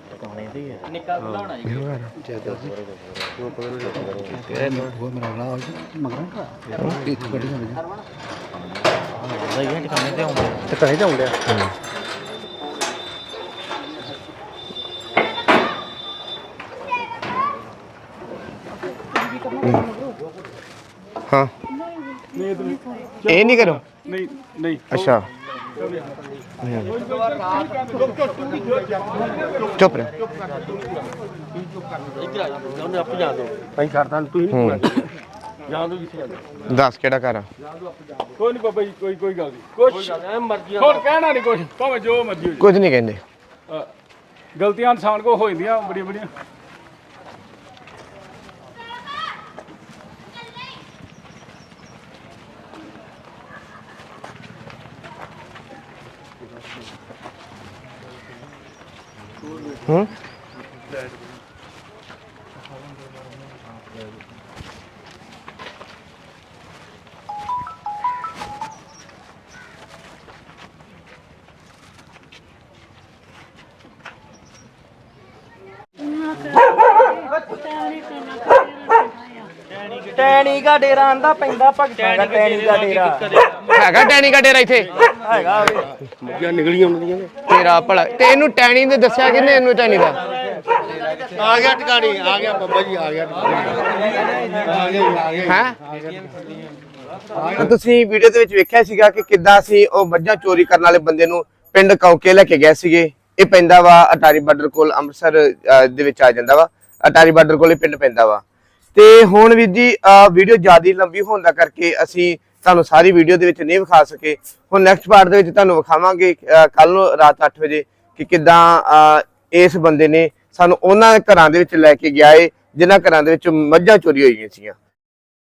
ਟਿਕਾਣੇ ਤੇ ਆ ਨਿੱਕਾ ਖੁਲਾਉਣਾ ਜੀ। ਜ਼ਿਆਦਾ ਜੀ ਉਹ ਪਕੜੋ ਜੀ ਪਕੜੋ ਤੇਰੇ ਮਰਾਉਣਾ ਮਗਰਾਂ ਦਾ ਇਹ ਕੱਢੀ ਜਾਂਦੇ ਸਹੀ ਹੈ ਟਿਕਾਣੇ ਤੇ ਆਉਂਦੇ। ਤੇ ਕਹੇ ਤੇ ਆਉਂਦੇ ਹਾਂ। ਹਾਂ। ਇਹ ਨਹੀਂ ਕਰੋ? ਨਹੀਂ ਨਹੀਂ। ਅੱਛਾ। ਚੁੱਪ ਰਹਿ। ਇਧਰ ਆ ਜਾਓ ਉਹਨੇ ਆਪ ਜਾ ਦੋ ਭਾਈ ਕਰਦਾ ਤੂੰ ਹੀ। ਨਹੀਂ ਜਾਂਦੇ ਦੱਸ ਕਿਹੜਾ ਘਰ ਆ? ਕੋਈ ਨਹੀਂ ਬਾਬਾ ਜੀ ਕੋਈ ਕੋਈ ਗੱਲ ਨਹੀਂ। ਕੁਛ ਐ ਮਰਜ਼ੀ ਹੋਰ ਕਹਿਣਾ ਨਹੀਂ ਕੁਛ ਭਾਵੇਂ ਜੋ ਮਰਜ਼ੀ ਹੋ ਕੁਝ ਨਹੀਂ ਕਹਿੰਦੇ। ਜਾਏ ਗਲਤੀਆਂ ਇਨਸਾਨ ਕੋ ਹੋ ਜਾਂਦੀਆਂ ਬੜੀਆਂ ਬੜੀਆਂ। ਹੂੰ? ਟੈਣੀ ਦਾ ਡੇਰਾ ਆਂਦਾ ਪੈਂਦਾ ਭਗਤਾਂ ਦਾ ਟੈਣੀ ਦਾ ਡੇਰਾ ਹੈਗਾ ਟੈਣੀ ਦਾ ਡੇਰਾ ਇੱਥੇ? ਹੈਗਾ ਮੁਰਗੀਆਂ ਨਿਕਲੀਆਂ ਹੁੰਦੀਆਂ ਨੇ ਤੇਰਾ ਭਲਾ। ਤੇ ਇਹਨੂੰ ਟੈਣੀ ਦੇ ਦੱਸਿਆ ਕਿੰਨੇ ਇਹਨੂੰ ਟੈਣੀ ਦਾ? ਆ ਗਿਆ ਟਿਕਾਣੀ ਆ ਗਿਆ ਬਾਬਾ ਜੀ ਆ ਗਿਆ ਹੈ? ਤੁਸੀਂ ਵੀਡੀਓ ਦੇ ਵਿੱਚ ਵੇਖਿਆ ਸੀਗਾ ਕਿ ਕਿੱਦਾਂ ਅਸੀਂ ਉਹ ਮੱਝਾਂ ਚੋਰੀ ਕਰਨ ਵਾਲੇ ਬੰਦੇ ਨੂੰ ਪਿੰਡ ਕੌਕੇ ਲੈ ਕੇ ਗਏ ਸੀਗੇ। ਇਹ ਪੈਂਦਾ ਵਾ ਅਟਾਰੀ ਬਾਰਡਰ ਕੋਲ ਅੰਮ੍ਰਿਤਸਰ ਦੇ ਵਿੱਚ ਆ ਜਾਂਦਾ ਵਾ। ਅਟਾਰੀ ਬਾਰਡਰ ਕੋਲ ਹੀ ਪਿੰਡ ਪੈਂਦਾ ਵਾ। ਤੇ ਹੁਣ ਵੀਰ ਜੀ ਵੀਡੀਓ ਜ਼ਿਆਦਾ ਲੰਬੀ ਹੋਣ ਦਾ ਕਰਕੇ ਅਸੀਂ ਤੁਹਾਨੂੰ ਸਾਰੀ ਵੀਡੀਓ ਦੇ ਵਿੱਚ ਨਹੀਂ ਵਿਖਾ ਸਕੇ। ਹੁਣ ਨੈਕਸਟ ਪਾਰਟ ਦੇ ਵਿੱਚ ਤੁਹਾਨੂੰ ਵਿਖਾਵਾਂਗੇ ਕੱਲ ਨੂੰ ਰਾਤ 8 ਵਜੇ ਕਿ ਕਿੱਦਾਂ ਇਸ ਬੰਦੇ ਨੇ ਸਾਨੂੰ ਉਹਨਾਂ ਘਰਾਂ ਦੇ ਵਿੱਚ ਲੈ ਕੇ ਗਿਆ ਏ, ਜਿਨ੍ਹਾਂ ਘਰਾਂ ਦੇ ਵਿੱਚ ਮੱਝਾਂ ਚੋਰੀ ਹੋਈਆਂ ਸੀਗੀਆਂ।